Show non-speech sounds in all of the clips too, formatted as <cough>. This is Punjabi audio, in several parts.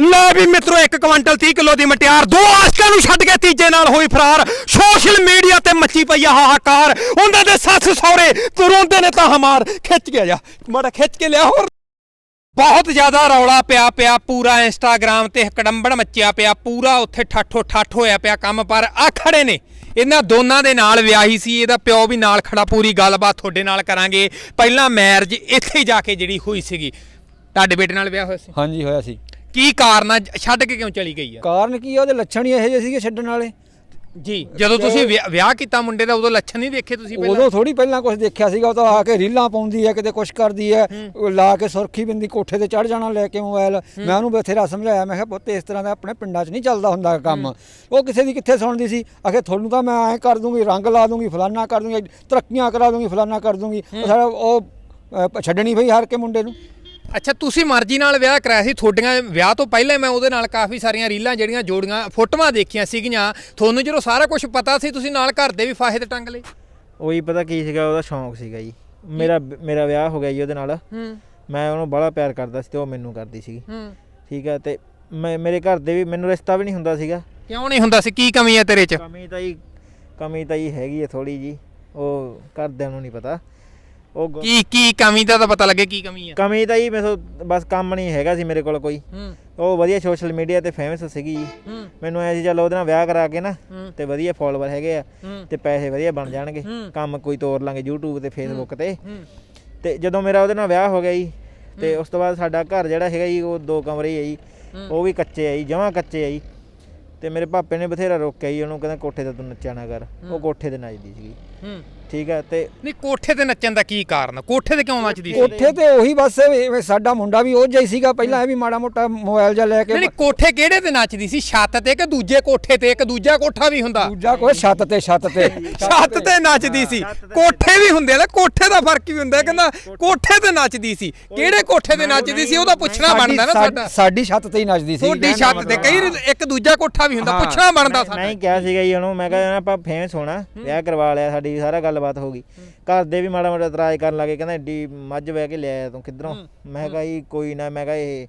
ਲੈ ਵੀ ਮਿੱਤਰੋ 1 ਕੁਇੰਟਲ 30 ਕਿਲੋ ਦੀ ਮਟਿਆਰ, ਦੋ ਆਸ਼ਕਾਂ ਨੂੰ ਛੱਡ ਕੇ ਤੀਜੇ ਨਾਲ ਹੋਈ ਫਰਾਰ। ਸੋਸ਼ਲ ਮੀਡੀਆ ਤੇ ਮੱਚੀ ਪਈ ਆ ਹਾਹਾਕਾਰ। ਉਹਨਾਂ ਦੇ ਸੱਸ ਸਹੁਰੇ ਤੁਰੋਂਦੇ ਨੇ ਤਾਂ ਹਮਾਰ। ਖਿੱਚ ਗਿਆ ਜਾ ਮਾੜਾ ਖਿੱਚ ਕੇ ਲਿਆ ਹੋਰ। ਬਹੁਤ ਜ਼ਿਆਦਾ ਰੌਲਾ ਪਿਆ ਪਿਆ ਪੂਰਾ ਇੰਸਟਾਗ੍ਰam ਤੇ ਕੜੰਬੜ ਮੱਚਿਆ ਪਿਆ। ਪੂਰਾ ਉੱਥੇ ਠਾਠੋ ਠਾਠ ਹੋਇਆ ਪਿਆ ਕੰਮ ਪਰ ਆ ਖੜੇ ਨੇ। ਇਹਨਾਂ ਦੋਨਾਂ ਦੇ ਨਾਲ ਵਿਆਹੀ ਸੀ। ਇਹਦਾ ਪਿਓ ਵੀ ਨਾਲ ਖੜਾ। ਪੂਰੀ ਗੱਲਬਾਤ ਤੁਹਾਡੇ ਨਾਲ ਕਰਾਂਗੇ। ਪਹਿਲਾਂ ਮੈਰਿਜ ਇੱਥੇ ਜਾ ਕੇ ਜਿਹੜੀ ਹੋਈ ਸੀਗੀ। ਤੁਹਾਡੇ ਬੇਟੇ ਨਾਲ ਵਿਆਹ ਹੋਇਆ ਸੀ? ਹਾਂਜੀ, ਹੋਇਆ ਸੀ। ਕੀ ਕਾਰਨ ਆ? ਛੱਡ ਕੇ ਕਿਉਂ ਚਲੀ ਗਈ ਆ? ਕਾਰਨ ਕੀ ਆ? ਉਹਦੇ ਲੱਛਣ ਹੀ ਇਹੋ ਜਿਹੇ ਸੀਗੇ ਛੱਡਣ ਵਾਲੇ। ਜੀ ਜਦੋਂ ਤੁਸੀਂ ਵਿਆਹ- ਵਿਆਹ ਕੀਤਾ ਮੁੰਡੇ ਦਾ ਉਦੋਂ ਲੱਛਣ ਨਹੀਂ ਦੇਖੇ ਤੁਸੀਂ ਪਹਿਲਾਂ? ਉਦੋਂ ਥੋੜੀ ਪਹਿਲਾਂ ਕੁਝ ਦੇਖਿਆ ਸੀਗਾ ਉਹ ਤਾਂ ਆ ਕੇ ਰੀਲਾਂ ਪਾਉਂਦੀ ਹੈ ਕਿਤੇ ਕੁਛ ਕਰਦੀ ਹੈ। ਉਹ ਲਾ ਕੇ ਸੁਰਖੀ ਬਿੰਦੀ ਕੋਠੇ ਤੇ ਚੜ ਜਾਣਾ ਲੈ ਕੇ ਮੋਬਾਈਲ ਮੈਂ ਉਹਨੂੰ ਬਥੇਰਾ ਸਮਝਾਇਆ ਮੈਂ ਕਿਹਾ ਪੁੱਤ ਇਸ ਤਰ੍ਹਾਂ ਦਾ ਆਪਣੇ ਪਿੰਡਾਂ 'ਚ ਨਹੀਂ ਚੱਲਦਾ ਹੁੰਦਾ ਕੰਮ। ਉਹ ਕਿਸੇ ਦੀ ਕਿੱਥੇ ਸੁਣਦੀ ਸੀ? ਆਖੇ ਤੁਹਾਨੂੰ ਤਾਂ ਮੈਂ ਐਂ ਕਰ ਦੂੰਗੀ ਰੰਗ ਲਾ ਦੂੰਗੀ ਫਲਾਨਾ ਕਰ ਦੂੰਗੀ ਤਰੱਕੀਆਂ ਕਰਾ ਦੂੰਗੀ ਫਲਾਨਾ ਕਰ ਦੂੰਗੀ। ਉਹ ਸਾਰਾ ਉਹ ਅ, ਛੱਡਣੀ ਪਈ ਹਾਰ ਕੇ ਮੁੰਡੇ ਨੂੰ। ਅੱਛਾ ਤੁਸੀਂ ਮਰਜ਼ੀ ਨਾਲ ਵਿਆਹ ਕਰਾਇਆ ਸੀ ਤੁਹਾਡੀਆਂ ਵਿਆਹ ਤੋਂ ਪਹਿਲਾਂ ਮੈਂ ਉਹਦੇ ਨਾਲ ਕਾਫੀ ਸਾਰੀਆਂ ਰੀਲਾਂ ਜਿਹੜੀਆਂ ਜੋੜੀਆਂ ਫੋਟੋਆਂ ਦੇਖੀਆਂ ਸੀਗੀਆਂ ਤੁਹਾਨੂੰ ਜਦੋਂ ਸਾਰਾ ਕੁਝ ਪਤਾ ਸੀ ਤੁਸੀਂ ਨਾਲ ਘਰ ਦੇ ਵੀ ਫਾਹੇ ਤੇ ਟੰਗ ਲਏ? ਉਹੀ ਪਤਾ ਕੀ ਸੀਗਾ ਉਹਦਾ ਸ਼ੌਂਕ ਸੀਗਾ ਜੀ। ਮੇਰਾ ਮੇਰਾ ਵਿਆਹ ਹੋ ਗਿਆ ਜੀ ਉਹਦੇ ਨਾਲ। ਹੂੰ। ਮੈਂ ਉਹਨੂੰ ਬੜਾ ਪਿਆਰ ਕਰਦਾ ਸੀ ਤੇ ਉਹ ਮੈਨੂੰ ਕਰਦੀ ਸੀਗੀ। ਹੂੰ। ਠੀਕ ਹੈ ਤੇ ਮੈਂ ਮੇਰੇ ਘਰ ਦੇ ਵੀ ਮੈਨੂੰ ਰਿਸ਼ਤਾ ਵੀ ਨਹੀਂ ਹੁੰਦਾ ਸੀਗਾ। ਕਿਉਂ ਨਹੀਂ ਹੁੰਦਾ ਸੀ? ਕੀ ਕਮੀ ਹੈ ਤੇਰੇ 'ਚ? ਕਮੀ ਤਾਂ ਹੀ ਕਮੀ ਤਾਂ ਹੀ ਹੈਗੀ ਹੈ ਥੋੜੀ ਜੀ। ਉਹ ਘਰਦਿਆਂ ਨੂੰ ਨਹੀਂ ਪਤਾ। ਉਹ ਗ- ਕੀ ਕੀ ਕਮੀ ਦਾ ਤਾਂ ਪਤਾ ਲੱਗੇ ਕੀ ਕਮੀ ਹੈ ਕਮੀ ਤਾਂ ਹੀ ਮੈਥੋਂ ਬਸ ਕੰਮ ਨਹੀਂ ਹੈਗਾ ਸੀ ਮੇਰੇ ਕੋਲ ਕੋਈ। ਹੂੰ। ਉਹ ਵਧੀਆ ਸੋਸ਼ਲ ਮੀਡੀਆ ਤੇ ਫੇਮਸ ਸੀਗੀ ਜੀ। ਹੂੰ। ਮੈਨੂੰ ਐ ਸੀ ਚੱਲ ਉਹਦੇ ਨਾਲ ਵਿਆਹ ਕਰਾ ਕੇ ਨਾ ਹੂੰ। ਤੇ ਵਧੀਆ ਫੋਲੋਵਰ ਹੈਗੇ ਆ ਹੂੰ। ਤੇ ਪੈਸੇ ਵਧੀਆ ਬਣ ਜਾਣਗੇ। ਹੂੰ। ਕੰਮ ਕੋਈ ਤੋਰ ਲਾਂਗੇ YouTube ਤੇ Facebook ਤੇ। ਹੂੰ। ਤੇ ਜਦੋਂ ਮੇਰਾ ਉਹਦੇ ਨਾਲ ਵਿਆਹ ਹੋ ਗਿਆ ਜੀ ਤੇ ਉਸ ਤੋਂ ਬਾਅਦ ਸਾਡਾ ਘਰ ਜਿਹੜਾ ਹੈਗਾ ਜੀ ਉਹ ਦੋ ਕਮਰੇ ਹੀ ਹੈ ਜੀ। ਹੂੰ। ਉਹ ਵੀ ਕੱਚੇ ਆ ਜੀ ਜਮਾਂ ਕੱਚੇ ਆ ਜੀ। ਤੇ ਮੇਰੇ ਪਾਪੇ ਨੇ ਬਥੇਰਾ ਰੋਕਿਆ ਜੀ ਉਹਨੂੰ ਕਹਿੰਦਾ ਕੋਠੇ ਤੇ ਤੂੰ ਨੱਚਿਆ ਨਾ ਕਰ। ਉਹ ਕੋਠੇ ਤੇ ਨੱਚਦੀ ਸੀਗੀ। ਹੂੰ। ਠੀਕ ਹੈ ਤੇ ਨਹੀਂ ਕੋਠੇ ਤੇ ਨੱਚਣ ਦਾ ਕੀ ਕਾਰਨ? ਕੋਠੇ ਤੇ ਕਿਉਂ ਨੱਚਦੀ ਸੀ? ਉੱਥੇ ਤੇ ਉਹੀ ਬਸ ਸਾਡਾ ਮੁੰਡਾ ਵੀ ਉਹ ਜਿਹਾ ਹੀ ਸੀਗਾ ਪਹਿਲਾਂ ਇਹ ਵੀ ਮਾੜਾ ਮੋਟਾ ਮੋਬਾਈਲ ਜਿਹਾ ਲੈ ਕੇ ਨਹੀਂ ਨਹੀਂ, ਕੋਠੇ ਕਿਹੜੇ ਤੇ ਨੱਚਦੀ ਸੀ? ਛੱਤ ਤੇ ਕਿ ਦੂਜੇ ਕੋਠੇ ਤੇ? ਇੱਕ ਦੂਜਾ ਕੋਠਾ ਵੀ ਹੁੰਦਾ। ਦੂਜਾ ਕੋਈ ਛੱਤ ਤੇ ਛੱਤ ਤੇ। ਛੱਤ ਤੇ ਨੱਚਦੀ ਸੀ। ਕੋਠੇ ਵੀ ਹੁੰਦੇ ਨੇ ਕੋਠੇ ਦਾ ਫ਼ਰਕ ਵੀ ਹੁੰਦਾ। ਹੈ। ਕਹਿੰਦਾ ਕੋਠੇ ਤੇ ਨੱਚਦੀ ਸੀ। ਕਿਹੜੇ ਕੋਠੇ ਤੇ ਨੱਚਦੀ ਸੀ? ਉਹਦਾ ਪੁੱਛਣਾ ਬਣਦਾ ਨਾ ਸਾਡੀ- ਸਾਡਾ ਛੱਤ ਤੇ ਹੀ ਨੱਚਦੀ ਸੀ। ਤੁਹਾਡੀ ਛੱਤ ਤੇ ਕਈ ਇੱਕ ਦੂਜਾ ਕੋਠਾ ਵੀ ਹੁੰਦਾ। ਪੁੱਛਣਾ ਬਣਦਾ ਸਾਡਾ। ਹੀ ਕਿਹਾ ਸੀਗਾ ਜੀ ਉਹਨੂੰ ਮੈਂ ਕਿਹਾ ਆਪਾਂ ਫੇਮਸ ਹੋਣਾ ਵਿਆਹ ਕਰਵਾ ਲਿਆ ਸਾਡੀ ਸਾਰਾ ਗੱਲਬਾਤ ਹੋ ਗਈ। ਘਰ ਦੇ ਵੀ ਮਾੜਾ ਮਾੜਾ ਇਤਰਾਜ਼ ਕਰਨ ਲੱਗੇ ਕਹਿੰਦਾ ਏਡੀ ਮੱਝ ਵਹਿ ਕੇ ਲਿਆਇਆ ਤੂੰ ਕਿੱਧਰੋਂ? ਮੈਂ ਕਿਹਾ ਜੀ ਕੋਈ ਨਾ ਮੈਂ ਕਿਹਾ ਇਹ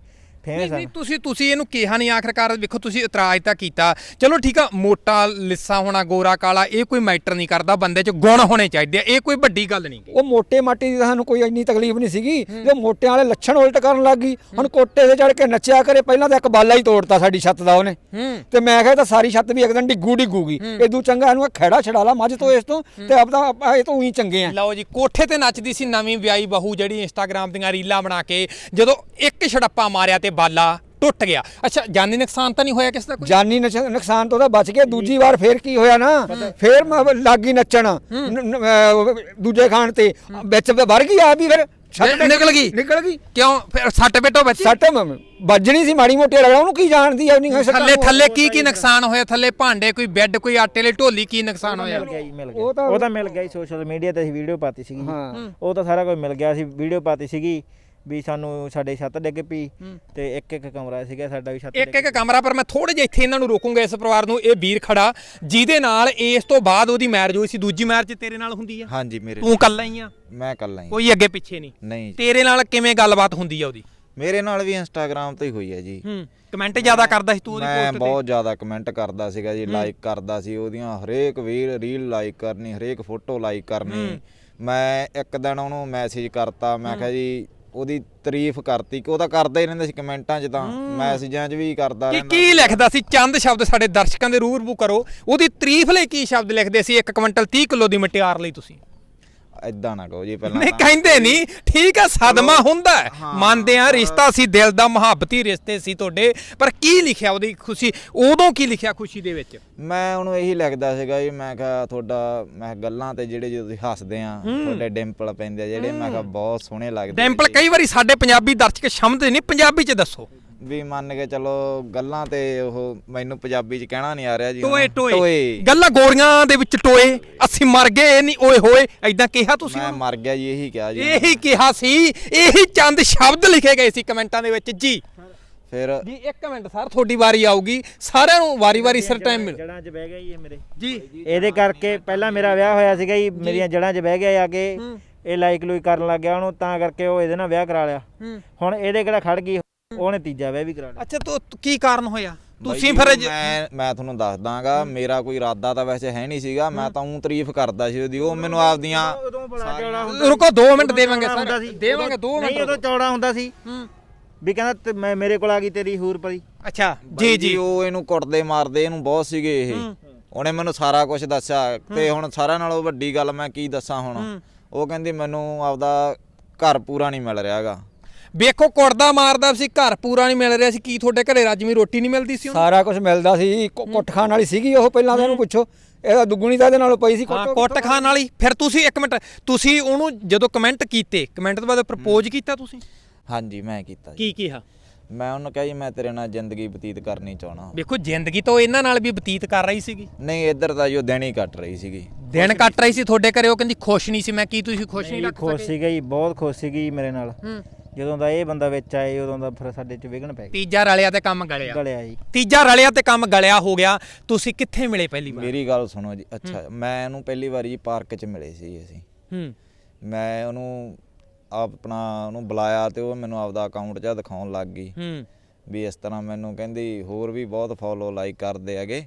ਨਹੀਂ ਫੇਮਸ ਨਹੀਂ ਤੁਸੀਂ ਤੁਸੀਂ ਇਹਨੂੰ ਕਿਹਾ ਨਹੀਂ ਆਖਰਕਾਰ ਵੇਖੋ ਤੁਸੀਂ ਇਤਰਾਜ਼ ਤਾਂ ਕੀਤਾ। ਚਲੋ ਠੀਕ ਆ ਮੋਟਾ ਲਿੱਸਾ ਹੋਣਾ ਗੋਰਾ ਕਾਲਾ ਇਹ ਕੋਈ ਮੈਟਰ ਨਹੀਂ ਕਰਦਾ ਬੰਦੇ 'ਚ ਗੁਣ ਹੋਣੇ ਚਾਹੀਦੇ ਆ ਇਹ ਕੋਈ ਵੱਡੀ ਗੱਲ ਨਹੀਂ ਉਹ ਮੋਟੇ ਮਾਟੀ ਦੀ ਤਾਂ ਸਾਨੂੰ ਕੋਈ ਇੰਨੀ ਤਕਲੀਫ ਨਹੀਂ ਸੀਗੀ ਜੋ ਮੋਟਿਆਂ ਵਾਲੇ ਲੱਛਣ ਉਲਟ ਕਰਨ ਲੱਗ ਗਈ। ਹੁਣ ਕੋਟੇ ਤੇ ਚੜ ਕੇ ਨੱਚਿਆ ਕਰੇ ਪਹਿਲਾਂ ਤਾਂ ਇੱਕ ਬਾਲਾ ਹੀ ਤੋੜਤਾ ਸਾਡੀ ਛੱਤ ਦਾ ਉਹਨੇ। ਹੂੰ। ਤੇ ਮੈਂ ਕਿਹਾ ਇਹ ਤਾਂ ਸਾਰੀ ਛੱਤ ਵੀ ਇੱਕ ਦਿਨ ਡਿੱਗੂ ਡਿੱਗੂਗੀ। ਇਦੂ ਚੰਗਾ ਇਹਨੂੰ ਇਹ ਖੈੜਾ ਛਡਾ ਲਾ ਮੱਝ ਤੋਂ ਇਸ ਤੋਂ ਤੇ ਆਪਦਾ ਆਪਾਂ ਇਹ ਤੋਂ ਉਹੀ ਚੰਗੇ ਆ। ਲਓ ਜੀ ਕੋਠੇ ਤੇ ਨੱਚਦੀ ਸੀ ਨਵੀਂ ਵਿਆਹੀ ਬਹੂ ਜਿਹੜੀ ਇੰਸਟਾਗ੍ਰam ਦੀਆਂ ਰੀਲਾਂ ਬਣਾ ਕੇ ਜਦੋਂ ਇੱਕ ਛੜੱਪਾ ਮਾਰਿਆ ਤੇ ਬਾਲਾ ਟੁੱਟ ਗਿਆ। ਅੱਛਾ ਜਾਨੀ ਨੁਕਸਾਨ ਤਾਂ ਨਹੀਂ ਹੋਇਆ ਕਿਸ ਦਾ ਕੋਈ? ਜਾਨੀ ਨੁਕਸ- ਨੁਕਸਾਨ ਤੋਂ ਉਹਦਾ ਬਚ ਗਿਆ। ਦੂਜੀ ਵਾਰ ਫੇਰ ਕੀ ਹੋਇਆ ਨਾ? ਫੇਰ ਮ- ਲੱਗੀ ਨੱਚਣ। ਨ- ਨ- ਅਹ ਦੂਜੇ ਖਾਣ ਤੇ। ਵਿੱਚ ਵੜ ਗਈ ਆ ਵੀ ਫਿਰ। ਤੇ- ਨਿਕਲ ਗਈ? ਨਿਕਲ ਗਈ। ਕਿਉਂ? ਫਿਰ ਸੱਟ ਬੇਟੋ ਬੱਚੀ ਸੱਟ ਮ- ਵੱਜਣੀ ਸੀ ਮਾੜੀ ਮੋਟੀ ਰਗੜਾ ਉਹਨੂੰ ਕੀ ਜਾਣਦੀ ਆ? ਨਹੀਂ ਥੱਲੇ ਥੱਲੇ ਕੀ ਕੀ ਨੁਕਸਾਨ ਹੋਇਆ? ਥੱਲੇ ਭਾਂਡੇ ਕੋਈ ਬੈੱਡ ਕੋਈ ਆਟੇ ਲਈ ਢੋਲੀ ਕੀ ਨੁਕਸਾਨ ਹੋਇਆ? ਮਿਲ ਗਿਆ ਜੀ ਮਿਲ ਉਹ ਗਿਆ। ਤਾਂ- ਉਹ ਤਾਂ ਮਿਲ ਗਿਆ ਜੀ ਸੋਸ਼ਲ ਮੀਡੀਆ ਤੇ ਅਸੀਂ ਵੀਡੀਓ ਪਾਤੀ ਸੀਗੀ। ਹਾਂ। ਉਹ ਤਾਂ ਸਾਰਾ ਕੁਝ ਮਿਲ ਗਿਆ। ਸੀ ਵੀਡੀਓ ਪਾਤੀ ਸੀਗੀ। ਵੀ ਸਾਨੂੰ ਸਾਡੇ ਛੱਤ ਡਿੱਗ ਪਈ ਤੇ ਇੱਕ ਇੱਕ ਕਮਰਾ ਸੀਗਾ ਸਾਡਾ ਵੀ ਛੱਤ ਇੱਕ ਇੱਕ ਕਮਰਾ ਪਰ ਮੈਂ ਥੋੜੇ ਜਿਹਾ ਇੱਥੇ ਇਹਨਾਂ ਨੂੰ ਰੋਕੂੰਗਾ ਇਸ ਪਰਿਵਾਰ ਨੂੰ ਇਹ ਵੀਰ ਖੜਾ ਜਿਹਦੇ ਨਾਲ ਇਸ ਤੋਂ ਬਾਅਦ ਉਹਦੀ ਮੈਰਿਜ ਹੋਈ ਸੀ ਦੂਜੀ ਮੈਰਿਜ ਤੇਰੇ ਨਾਲ ਹੁੰਦੀ ਆ? ਹਾਂਜੀ ਮੇਰੇ ਤੂੰ ਕੱਲਾ ਹੀ ਆ? ਮੈਂ ਕੱਲਾ ਹੀ ਕੋਈ ਅੱਗੇ ਪਿੱਛੇ ਨਹੀਂ। ਨਹੀਂ। ਤੇਰੇ ਨਾਲ ਕਿਵੇਂ ਗੱਲਬਾਤ ਹੁੰਦੀ ਆ ਉਹਦੀ? ਮੇਰੇ ਨਾਲ ਵੀ ਇੰਸਟਾਗ੍ਰam ਤੋਂ ਹੀ ਹੋਈ ਹੈ ਜੀ। ਹੂੰ ਕਮੈਂਟ ਜ਼ਿਆਦਾ ਕਰਦਾ ਸੀ ਤੂੰ ਉਹਦੀ ਮੈਂ ਪੋਸਟ ਤੇ? ਬਹੁਤ ਜ਼ਿਆਦਾ ਕਮੈਂਟ ਕਰਦਾ ਸੀਗਾ ਜੀ ਲਾਈਕ ਕਰਦਾ ਸੀ ਉਹਦੀਆਂ ਹਰੇਕ ਵੀਰ ਰੀਲ ਲਾਈਕ ਕਰਨੀ ਹਰੇਕ ਫੋਟੋ ਲਾਈਕ ਕਰਨੀ। ਮੈਂ ਇੱਕ ਦਿਨ ਉਹਨੂੰ ਮੈਸੇਜ ਕਰਤਾ ਮੈਂ ਕਿਹਾ ਜੀ ਉਹਦੀ ਤਾਰੀਫ ਕਰਤੀ ਕਿ ਉਹ ਤਾਂ ਕਰਦਾ ਹੀ ਰਹਿੰਦਾ ਸੀ ਕਮੈਂਟਾਂ 'ਚ ਤਾਂ ਮੈਸੇਜਾਂ 'ਚ ਵੀ ਕਰਦਾ ਕੀ ਰਹਿੰਦਾ ਕੀ ਲਿਖਦਾ ਸੀ? ਚੰਦ ਸ਼ਬਦ ਸਾਡੇ ਦਰਸ਼ਕਾਂ ਦੇ ਰੂਬਰੂ ਕਰੋ। ਉਹਦੀ ਤਾਰੀਫ ਲਈ ਕੀ ਸ਼ਬਦ ਲਿਖਦੇ ਸੀ? 1 ਕੁਇੰਟਲ 30 ਕਿਲੋ ਦੀ ਮਟਿਆਰ ਲਈ ਤੁਸੀਂ। ਇਦਾਂ ਨਾ ਕਹੋ ਜੀ ਪਹਿਲਾਂ ਨਹੀਂ ਤਾਂ ਕਹਿੰਦੇ ਨਹੀਂ। ਠੀਕ ਆ ਸਦਮਾ ਹੁੰਦਾ ਹੈ। ਮੰਨਦੇ ਆ ਰਿਸ਼ਤਾ ਸੀ ਦਿਲ ਦਾ ਮੁਹੱਬਤੀ ਰਿਸ਼ਤੇ ਸੀ ਤੁਹਾਡੇ ਪਰ ਕੀ ਲਿਖਿਆ ਉਹਦੀ ਖੁਸ਼ੀ? ਉਦੋਂ ਕੀ ਲਿਖਿਆ ਖੁਸ਼ੀ ਦੇ ਵਿੱਚ? ਮੈਂ ਉਹਨੂੰ ਇਹੀ ਲਿਖਦਾ ਸੀਗਾ ਜੀ ਮੈਂ ਕਿਹਾ ਤੁਹਾਡਾ ਮੈਂ ਕਿਹਾ ਗੱਲਾਂ ਤੇ ਜਿਹੜੇ ਜਦੋਂ ਤੁਸੀਂ ਹੱਸਦੇ ਆ ਤੁਹਾਡੇ ਡਿੰਪਲ ਪੈਂਦੇ ਆ ਜਿਹੜੇ ਮੈਂ ਕਿਹਾ ਬਹੁਤ ਸੋਹਣੇ ਲੱਗਦੇ ਆ ਡੈਂਪਲ ਜੀ। ਕਈ ਵਾਰੀ ਸਾਡੇ ਪੰਜਾਬੀ ਦਰਸ਼ਕ ਸਮਝਦੇ ਨਹੀਂ ਪੰਜਾਬੀ ਚ ਦੱਸੋ। ਵੀ ਮੰਨ ਕੇ ਚਲੋ ਗੱਲਾਂ ਤੇ ਉਹ ਮੈਨੂੰ ਪੰਜਾਬੀ ਚ ਕਹਿਣਾ ਨਹੀਂ ਆ ਰਿਹਾ ਜੀ ਟੋਏ। ਟੋਏ। ਗੱਲਾਂ ਗੋਰੀਆਂ ਦੇ ਵਿੱਚ ਟੋਏ। ਅਸੀਂ ਮਰ ਗਏ ਨਹੀਂ ਓਏ ਹੋਏ ਐਦਾਂ ਕਿਹਾ ਤੁਸੀਂ ਮੈਂ? ਮਰ ਗਿਆ ਜੀ ਇਹੀ ਕਿਹਾ ਜੀ ਇਹੀ ਕਿਹਾ ਸੀ ਇਹੀ ਚੰਦ ਸ਼ਬਦ ਲਿਖੇ ਗਏ ਸੀ ਕਮੈਂਟਾਂ ਦੇ ਵਿੱਚ ਜੀ। ਫਿਰ ਜੀ ਇੱਕ ਮਿੰਟ ਸਰ ਤੁਹਾਡੀ ਵਾਰੀ ਆਊਗੀ। ਸਾਰਿਆਂ ਨੂੰ ਵਾਰੀ-ਵਾਰੀ ਸਿਰ ਟਾਈਮ ਮਿਲ ਜੜਾਂ 'ਚ ਬਹਿ ਗਿਆ ਜੀ ਇਹ ਮੇਰੇ। ਜੀ। ਇਹਦੇ ਕਰਕੇ ਪਹਿਲਾਂ ਮੇਰਾ ਵਿਆਹ ਹੋਇਆ ਸੀਗਾ ਜੀ ਮੇਰੀਆਂ ਜੜਾਂ 'ਚ ਬਹਿ ਗਿਆ ਆ ਕੇ ਇਹ ਲਾਈਕ ਲੂਈ ਕਰਨ ਲੱਗ ਗਿਆ ਉਹਨੂੰ ਤਾਂ ਕਰਕੇ ਉਹ ਇਹਦੇ ਨਾਲ ਵਿਆਹ ਕਰਾ ਲਿਆ। ਹੁਣ ਇਹਦੇ ਕਿਹੜਾ ਖੜ ਗਈ? ਉਹਨੇ ਤੀਜਾ ਵਿਆਹ ਵੀ ਕਰਾ ਲਿਆ। ਅੱਛਾ ਤੋ ਕੀ ਕਾਰਨ ਹੋਇਆ? ਤੁਸੀਂ ਫਿਰ ਜ- ਮੈਂ ਮੈਂ ਤੁਹਾਨੂੰ ਦੱਸ ਦਾਂਗਾ ਮੇਰਾ ਕੋਈ ਇਰਾਦਾ ਤਾਂ ਵੈਸੇ ਹੈ ਨਹੀਂ ਸੀਗਾ ਮੈਂ ਤਾਂ ਉਹ ਤਾਰੀਫ ਕਰਦਾ ਸੀ ਉਹਦੀ ਉਹ ਮੈਨੂੰ ਆਪਦੀਆਂ ਉਦੋਂ ਬੜਾ ਚੌੜਾ ਹੁੰਦਾ ਰੁਕੋ 2 ਮਿੰਟ ਦੇਵਾਂਗੇ ਸਰ। ਦੇਵਾਂਗੇ 2 ਨਹੀਂ ਮਿੰਟ। ਉਦੋਂ ਚੌੜਾ ਹੁੰਦਾ ਸੀ। ਹੂੰ। ਵੀ ਕਹਿੰਦਾ ਤੇ ਮੈਂ ਮੇਰੇ ਕੋਲ ਆ ਗਈ ਤੇਰੀ ਹੂਰ ਪਰੀ ਅੱਛਾ ਬਾਈ ਜੀ ਜੀ। ਉਹ ਇਹਨੂੰ ਕੁੱਟਦੇ ਮਾਰਦੇ ਇਹਨੂੰ ਬਹੁਤ ਸੀਗੇ ਇਹ। ਉਹਨੇ ਮੈਨੂੰ ਸਾਰਾ ਕੁਝ ਦੱਸਿਆ ਤੇ ਹੁਣ ਸਾਰਿਆਂ ਨਾਲੋਂ ਵੱਡੀ ਗੱਲ ਮੈਂ ਕੀ ਦੱਸਾਂ ਹੁਣ। ਉਹ ਕਹਿੰਦੀ ਮੈਨੂੰ ਆਪਦਾ ਘਰ ਪੂਰਾ ਨਹੀਂ ਮਿਲ ਰਿਹਾਗਾ। ਵੇਖੋ ਕੁੜਦਾ ਮਾਰਦਾ ਸੀ ਘਰ ਪੂਰਾ ਨਹੀਂ ਮਿਲ ਰਿਹਾ ਸੀ ਕੀ ਤੁਹਾਡੇ ਘਰੇ ਰਾਜਮੀ ਰੋਟੀ ਨਹੀਂ ਮਿਲਦੀ ਸੀ ਉਹਨੂੰ? ਸਾਰਾ ਕੁਝ ਮਿਲਦਾ ਸੀ ਕੁ- ਕੁੱਟ ਖਾਣ ਵਾਲੀ ਸੀਗੀ ਉਹ ਪਹਿਲਾਂ ਤਾਂ ਇਹਨੂੰ ਪੁੱਛੋ। ਇਹਦਾ ਦੁੱਗਣੀ ਤਾਂ ਇਹਦੇ ਨਾਲ ਪਈ ਸੀ ਹਾਂ ਕੁੱਟ ਕੁੱਟ ਖਾਣ ਵਾਲੀ। ਫਿਰ ਤੁਸੀਂ ਇੱਕ ਮਿੰਟ ਤੁਸੀਂ ਉਹਨੂੰ ਜਦੋਂ ਕਮੈਂਟ ਕੀਤੇ ਕਮੈਂਟ ਤੋਂ ਬਾਅਦ ਪ੍ਰਪੋਜ਼ ਕੀਤਾ ਤੁਸੀਂ? ਹਾਂਜੀ ਮੈਂ ਕੀਤਾ ਜੀ। ਕੀ ਕਿਹਾ? ਮੈਂ ਉਹਨੂੰ ਕਿਹਾ ਜੀ ਮੈਂ ਤੇਰੇ ਨਾਲ ਜ਼ਿੰਦਗੀ ਬਤੀਤ ਕਰਨੀ ਚਾਹਣਾ ਵੇਖੋ ਜ਼ਿੰਦਗੀ ਤਾਂ ਉਹ ਇਹਨਾਂ ਨਾਲ ਵੀ ਬਤੀਤ ਕਰ ਰਹੀ ਸੀਗੀ। ਨਹੀਂ ਇੱਧਰ ਤਾਂ ਜੋ ਦਿਨ ਹੀ ਕੱਟ ਰਹੀ ਸੀਗੀ। ਦਿਨ ਕੱਟ ਰਹੀ ਸੀ ਤੁਹਾਡੇ ਘਰੇ ਉਹ ਕਹਿੰਦੀ ਖੁਸ਼ ਨਹੀਂ ਸੀ। ਮੈਂ ਕੀ ਤੁਸੀਂ ਖੁਸ਼ ਨਹੀਂ ਰੱਖ ਖੁਸ਼ ਸਕੇ ਸੀਗਾ ਜੀ ਬਹੁਤ ਖੁਸ਼ ਸੀਗੀ ਮੇਰੇ ਨਾਲ। ਹੂੰ। ਜਦੋਂ ਦਾ ਇਹ ਬੰਦਾ ਵਿੱਚ ਆਏ ਉਦੋਂ ਦਾ ਫਿਰ ਸਾਡੇ ਚ ਵਿਗਣ ਪੈ ਗਿਆ। ਤੀਜਾ ਰਲਿਆ ਤੇ ਕੰਮ ਗਲਿਆ। ਗਲਿਆ ਜੀ। ਤੀਜਾ ਰਲਿਆ ਤੇ ਕੰਮ ਗਲਿਆ ਹੋ ਗਿਆ। ਤੁਸੀਂ ਕਿੱਥੇ ਮਿਲੇ ਪਹਿਲੀ ਵਾਰ? ਮੇਰੀ ਗੱਲ ਸੁਣੋ ਜੀ ਅੱਛਾ ਮੈਂ ਉਹਨੂੰ ਪਹਿਲੀ ਵਾਰੀ ਜੀ ਪਾਰਕ 'ਚ ਮਿਲੇ ਸੀ ਅਸੀਂ। ਹੂੰ। ਮੈਂ ਉਹਨੂੰ ਆਪਣਾ ਉਹਨੂੰ ਬੁਲਾਇਆ ਤੇ ਉਹ ਮੈਨੂੰ ਆਪਦਾ ਅਕਾਊਂਟ ਜਿਹਾ ਦਿਖਾਉਣ ਲੱਗ ਗਈ। ਹੂੰ। ਵੀ ਇਸ ਤਰ੍ਹਾਂ ਮੈਨੂੰ ਕਹਿੰਦੀ ਹੋਰ ਵੀ ਬਹੁਤ ਫੋਲੋ ਲਾਈਕ ਕਰਦੇ ਹੈਗੇ।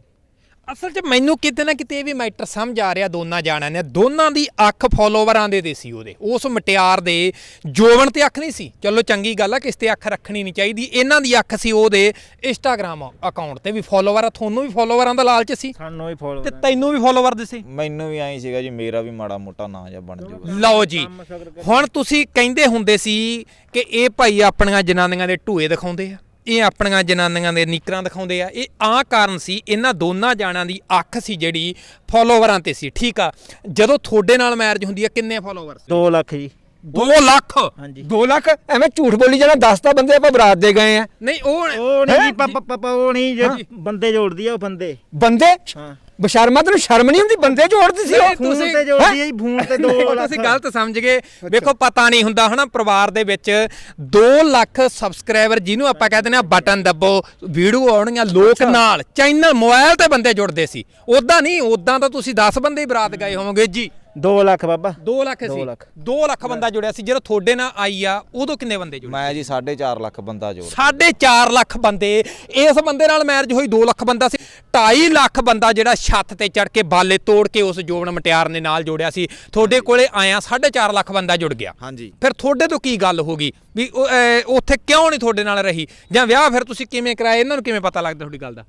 ਅਸਲ 'ਚ ਮੈਨੂੰ ਕਿਤੇ ਨਾ ਕਿਤੇ ਇਹ ਵੀ ਮੈਟਰ ਸਮਝ ਆ ਰਿਹਾ ਦੋਨਾਂ ਜਾਣਿਆਂ ਨੇ। ਦੋਨਾਂ ਦੀ ਅੱਖ ਫੋਲੋਵਰਾਂ ਦੇ ਤੇ ਸੀ ਉਹਦੇ। ਉਸ ਮਟਿਆਰ ਦੇ ਜੋਵਨ ਤੇ ਅੱਖ ਨਹੀਂ ਸੀ। ਚਲੋ ਚੰਗੀ ਗੱਲ ਆ ਕਿਸ ਤੇ ਅੱਖ ਰੱਖਣੀ ਨਹੀਂ ਚਾਹੀਦੀ। ਇਹਨਾਂ ਦੀ ਅੱਖ ਸੀ ਉਹਦੇ ਇੰਸਟਾਗ੍ਰam ਅਕਾਊਂਟ ਤੇ ਵੀ ਫੋਲੋਵਰ ਆ ਤੁਹਾਨੂੰ ਵੀ ਫੋਲੋਵਰਾਂ ਦਾ ਲਾਲਚ ਸੀ? ਸਾਨੂੰ ਵੀ ਫੋਲੋ ਤੇ ਤੈਨੂੰ ਵੀ ਫੋਲੋਵਰ ਦੇ ਸੀ? ਮੈਨੂੰ ਵੀ ਐਂ ਸੀਗਾ ਜੀ ਮੇਰਾ ਵੀ ਮਾੜਾ ਮੋਟਾ ਨਾਂ ਜਾਂ ਬਣ ਜਾਊਗਾ। ਲਓ ਜੀ ਹੁਣ ਤੁਸੀਂ ਕਹਿੰਦੇ ਹੁੰਦੇ ਸੀ ਕਿ ਇਹ ਭਾਈ ਆਪਣੀਆਂ ਜਨਾਨੀਆਂ ਦੇ ਢੂਏ ਦਿਖਾਉਂਦੇ ਆ। ਇਹ ਆਪਣੀਆਂ ਜਨਾਨੀਆਂ ਦੇ ਨੀਕਰਾਂ ਦਿਖਾਉਂਦੇ ਆ। ਇਹ ਆ ਕਾਰਨ ਸੀ ਇਹਨਾਂ ਦੋਨਾਂ ਜਾਣਾਂ ਦੀ ਅੱਖ ਸੀ ਜਿਹੜੀ ਫੋਲੋਵਰਾਂ ਤੇ ਸੀ ਠੀਕ ਆ? ਜਦੋਂ ਤੁਹਾਡੇ ਨਾਲ ਮੈਰਿਜ ਹੁੰਦੀ ਆ ਕਿੰਨੇ ਫੋਲੋਵਰ ਸੀ? 2 ਲੱਖ ਜੀ। 2 ਲੱਖ? ਹਾਂਜੀ। 2 ਲੱਖ? ਐਵੇਂ ਝੂਠ ਬੋਲੀ ਜਾਣਾ 10 ਤਾਂ ਬੰਦੇ ਆਪਾਂ ਬਰਾਤ ਦੇ ਗਏ ਆ। ਨਹੀਂ ਉਹ ਉਹ ਨਹੀਂ ਜੀ ਪਾਪਾ ਪਾਪਾ ਉਹ ਨਹੀਂ ਜੇ ਬੰਦੇ ਜੋੜਦੀ ਆ ਉਹ ਬੰਦੇ। ਬੰਦੇ? ਹਾਂ। ਬਸ਼ਰਮਾ ਤੈਨੂੰ ਸ਼ਰਮ ਨਹੀਂ ਹੁੰਦੀ? ਬੰਦੇ ਜੋੜਦੀ ਸੀ ਉਹ। ਤੁਸੀਂ- ਤੇ ਜੋੜਦੀ ਜੀ ਫੋਨ ਤੇ 2 ਉਹ ਲੱਖ। ਤੁਸੀਂ ਗਲਤ ਸਮਝ ਗਏ। ਵੇਖੋ ਪਤਾ ਨਹੀਂ ਹੁੰਦਾ ਹਨਾ ਪਰਿਵਾਰ ਦੇ ਵਿੱਚ 2 ਲੱਖ ਸਬਸਕ੍ਰਾਈਬਰ ਜਿਹਨੂੰ ਆਪਾਂ ਕਹਿੰਦੇ ਨੇ ਬਟਨ ਦੱਬੋ ਵੀਡੀਓ ਆਉਣਗੀਆਂ ਲੋਕ ਨਾਲ ਚੈਨਲ ਮੋਬਾਈਲ ਤੇ ਬੰਦੇ ਜੁੜਦੇ ਸੀ। ਉਦਾਂ ਨਹੀਂ ਉਦਾਂ ਤਾਂ ਤੁਸੀਂ 10 ਬੰਦੇ ਹੀ ਬਰਾਤ ਗਏ ਹੋਵੋਗੇ ਜੀ। 2 ਲੱਖ ਬਾਬਾ। 2 ਲੱਖ ਸੀ। ਲੱਖ। 2 ਲੱਖ ਬੰਦਾ ਜੁੜਿਆ ਸੀ। ਜਦੋਂ ਤੁਹਾਡੇ ਨਾਲ ਆਈ ਆ ਉਦੋਂ ਕਿੰਨੇ ਬੰਦੇ ਜੁੜੇ ਮੈਂ ਜੀ 4.5 ਲੱਖ ਬੰਦਾ ਜੋੜ ਸਾਢੇ 4 ਲੱਖ ਬੰਦੇ। ਇਸ ਬੰਦੇ ਨਾਲ ਮੈਰਿਜ ਹੋਈ 2 ਲੱਖ ਬੰਦਾ ਸੀ। 2.5 ਲੱਖ ਬੰਦਾ ਜਿਹੜਾ ਛੱਤ ਤੇ ਚੜ ਕੇ ਬਾਲੇ ਤੋੜ ਕੇ ਉਸ ਜੋਬਨ ਮਟਿਆਰ ਨੇ ਨਾਲ ਜੋੜਿਆ ਸੀ। ਤੁਹਾਡੇ ਕੋਲੇ ਆਇਆ 4.5 ਲੱਖ ਬੰਦਾ ਜੁੜ ਗਿਆ। ਹਾਂਜੀ। ਫਿਰ ਤੁਹਾਡੇ ਤੋਂ ਕੀ ਗੱਲ ਹੋ ਗਈ? ਵੀ ਉੱਥੇ ਕਿਉਂ ਨਹੀਂ ਤੁਹਾਡੇ ਨਾਲ ਰਹੀ? ਜਾਂ ਵਿਆਹ ਫਿਰ ਤੁਸੀਂ ਕਿਵੇਂ ਕਰਾਇਆ? ਇਹਨਾਂ ਨੂੰ ਕਿਵੇਂ ਪਤਾ ਲੱਗਦਾ ਤੁਹਾਡੀ ਗੱਲ ਦਾ?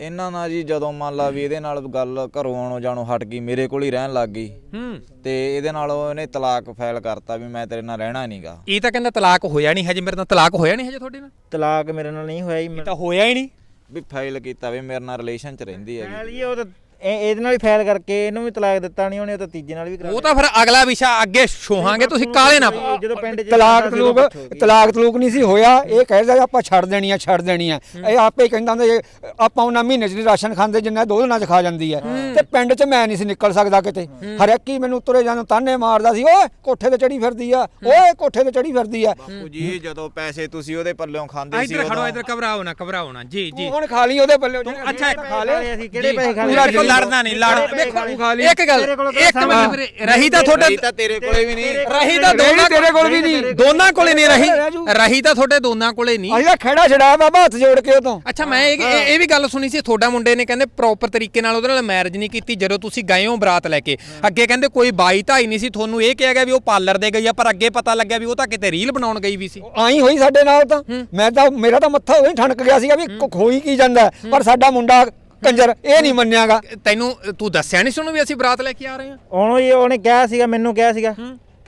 ਇਹਨਾਂ ਨਾਲ ਜੀ ਜਦੋਂ ਮੰਨ ਲਾ ਵੀ ਇਹਦੇ ਨਾਲ ਗੱਲ ਘਰੋਂ ਆਉਣੋਂ ਜਾਣੋਂ ਹਟ ਗਈ ਮੇਰੇ ਕੋਲ ਹੀ ਰਹਿਣ ਲੱਗ ਗਈ। ਹੂੰ। ਤੇ ਇਹਦੇ ਨਾਲ ਉਹਨੇ ਤਲਾਕ ਫਾਈਲ ਕਰਤਾ ਵੀ ਮੈਂ ਤੇਰੇ ਨਾਲ ਰਹਿਣਾ ਨਹੀਂਗਾ ਇਹ ਤਾਂ ਕਹਿੰਦਾ ਤਲਾਕ ਹੋਇਆ ਨਹੀਂ ਹਜੇ ਮੇਰੇ ਨਾਲ ਤਲਾਕ ਹੋਇਆ ਨਹੀਂ ਹਜੇ ਤੁਹਾਡੇ ਨਾਲ? ਤਲਾਕ ਮੇਰੇ ਨਾਲ ਨਹੀਂ ਹੋਇਆ ਜੀ ਇਹ ਤਾਂ ਹੋਇਆ ਹੀ ਨਹੀਂ ਵੀ ਫਾਈਲ ਕੀਤਾ ਵੀ ਮੇਰੇ ਨਾਲ ਰਿਲੇਸ਼ਨ 'ਚ ਰਹਿੰਦੀ ਹੈਗੀ। ਫੈਲ ਜੀ ਉਹ ਤਾਂ ਇਹ- ਇਹਦੇ ਨਾਲ ਵੀ ਫੈਲ ਕਰਕੇ ਇਹਨੂੰ ਵੀ ਤਲਾਕ ਦਿੱਤਾ ਨਹੀਂ ਉਹਨੇ ਉਹ ਤਾਂ ਤੀਜੇ ਨਾਲ ਵੀ ਕਰਾ ਉਹ ਤਾਂ ਫਿਰ ਅਗਲਾ ਵਿਸ਼ਾ ਅੱਗੇ ਛੋਹਾਂਗੇ ਤੁਸੀਂ ਕਾਲੇ ਨਾ ਪਾਓ। ਜਦੋਂ ਪਿੰਡ 'ਚ ਤਲਾਕ ਜਾਂਦਾ ਸੀ ਤਲੂਕ ਤਲਾਕ ਤਲੂਕ ਨਹੀਂ ਸੀ ਹੋਇਆ ਇਹ ਕਹਿੰਦਾ ਆਪਾਂ ਛੱਡ ਦੇਣੀ ਆ ਛੱਡ ਦੇਣੀ ਆ। ਇਹ ਆਪੇ ਹੀ ਕਹਿੰਦਾ ਹੁੰਦਾ ਜੇ ਆਪਾਂ ਉਹਨਾਂ ਮਹੀਨੇ 'ਚ ਨਹੀਂ ਰਾਸ਼ਨ ਖਾਂਦੇ ਜਿੰਨਾ ਦੋ ਦਿਨਾਂ 'ਚ ਖਾ ਜਾਂਦੀ ਹੈ। ਤੇ ਪਿੰਡ 'ਚ ਮੈਂ ਨਹੀਂ ਸੀ ਨਿਕਲ ਸਕਦਾ ਕਿਤੇ। ਹਰ ਇੱਕ ਹੀ ਮੈਨੂੰ ਤੁਰੇ ਜਾਨੂੰ ਤਾਨੇ ਮਾਰਦਾ ਸੀ ਓਏ ਕੋਠੇ ਤੇ ਚੜੀ ਫਿਰਦੀ ਆ ਓਏ ਕੋਠੇ ਤੇ ਚੜੀ ਫਿਰਦੀ ਆ। ਬਾਪੂ ਜੀ ਜਦੋਂ ਪੈਸੇ ਤੁਸੀਂ ਉਹਦੇ ਪੱਲਿਓਂ ਖਾਂਦੇ ਸੀ ਇੱਧਰ ਖੜੋ ਉਦੋਂ ਇੱਧਰ ਘਬਰਾਓ ਨਾ ਘਬਰਾਓ ਨਾ। ਜੀ ਜੀ। ਤੂੰ ਹੁਣ ਖਾ ਲਈ ਉਹਦੇ ਪੱਲੇ ਅੱਛਾ ਖਾ ਲਏ ਅਸੀਂ ਕਿਹੜੇ ਪੈਸੇ ਖਾ ਪੂਰਾ ਲਏ ਲੜਨਾ ਨਹੀਂ ਲੜ। ਵੇਖੋ? ਇੱਕ ਗੱਲ ਤੇਰੇ ਕੋਲ ਇੱਕ ਮਿੰਟ ਵੀਰੇ, ਰਹੀ ਤਾਂ ਤੁਹਾਡੇ ਰਹੀ ਤਾਂ ਤੇਰੇ ਕੋਲੇ ਵੀ ਨਹੀਂ। ਰਹੀ ਤਾਂ ਦੋਨਾਂ ਤੇਰੇ ਕੋਲ ਵੀ ਨਹੀਂ। ਦੋਨਾਂ ਕੋਲੇ ਨਹੀਂ ਰਹੀ। ਰਹਿ ਤਾਂ ਤੁਹਾਡੇ ਦੋਨਾਂ ਕੋਲੇ ਨਹੀਂ। ਅਸੀਂ ਤਾਂ ਖੜਾ ਛੜਾ ਬਾਬਾ ਹੱਥ ਜੋੜ ਕੇ ਉਤੋਂ। ਅੱਛਾ ਮੈਂ ਇਹ ਇਹ ਵੀ ਗੱਲ ਸੁਣੀ ਸੀ ਤੁਹਾਡਾ ਮੁੰਡੇ ਨੇ ਕਹਿੰਦੇ ਪ੍ਰੋਪਰ ਤਰੀਕੇ ਨਾਲ ਉਹਦੇ ਨਾਲ ਮੈਰਿਜ ਨਹੀਂ ਕੀਤੀ ਜਦੋਂ ਤੁਸੀਂ ਗਏ ਹੋ ਬਰਾਤ ਲੈ ਕੇ। ਅੱਗੇ ਕਹਿੰਦੇ ਕੋਈ ਬਾਈ ਢਾਈ ਨਹੀਂ ਸੀ ਤੁਹਾਨੂੰ ਇਹ ਕਿਹਾ ਗਿਆ ਵੀ ਉਹ ਪਾਰਲਰ ਦੇ ਗਈ ਆ ਪਰ ਅੱਗੇ ਪਤਾ ਲੱਗਿਆ ਵੀ ਉਹ ਤਾਂ ਕਿਤੇ ਰੀਲ ਬਣਾਉਣ ਗਈ ਵੀ ਸੀ। ਆਈ ਹੋਈ ਸਾਡੇ ਨਾਲ ਤਾਂ। ਮੈਂ ਤਾਂ ਮੇਰਾ ਤਾਂ ਮੱਥਾ ਉਹੀ ਠਣਕ ਗਿਆ ਸੀਗਾ ਵੀ ਖੋਈ ਕੀ ਜਾਂਦਾ। ਹੈ। ਪਰ ਸਾਡਾ ਮੁੰਡਾ ਕੰਜਰ ਇਹ ਨਹੀਂ ਮੰਨਿਆਗਾ। ਤੈਨੂੰ ਤੂੰ ਦੱਸਿਆ ਨਹੀਂ ਸੁਣੂ ਵੀ ਅਸੀਂ ਬਰਾਤ ਲੈ ਕੇ ਆ ਰਹੇ ਹਾਂ? ਉਹਨੂੰ ਜੀ ਉਹਨੇ ਕਿਹਾ ਸੀਗਾ ਮੈਨੂੰ ਕਿਹਾ ਸੀਗਾ।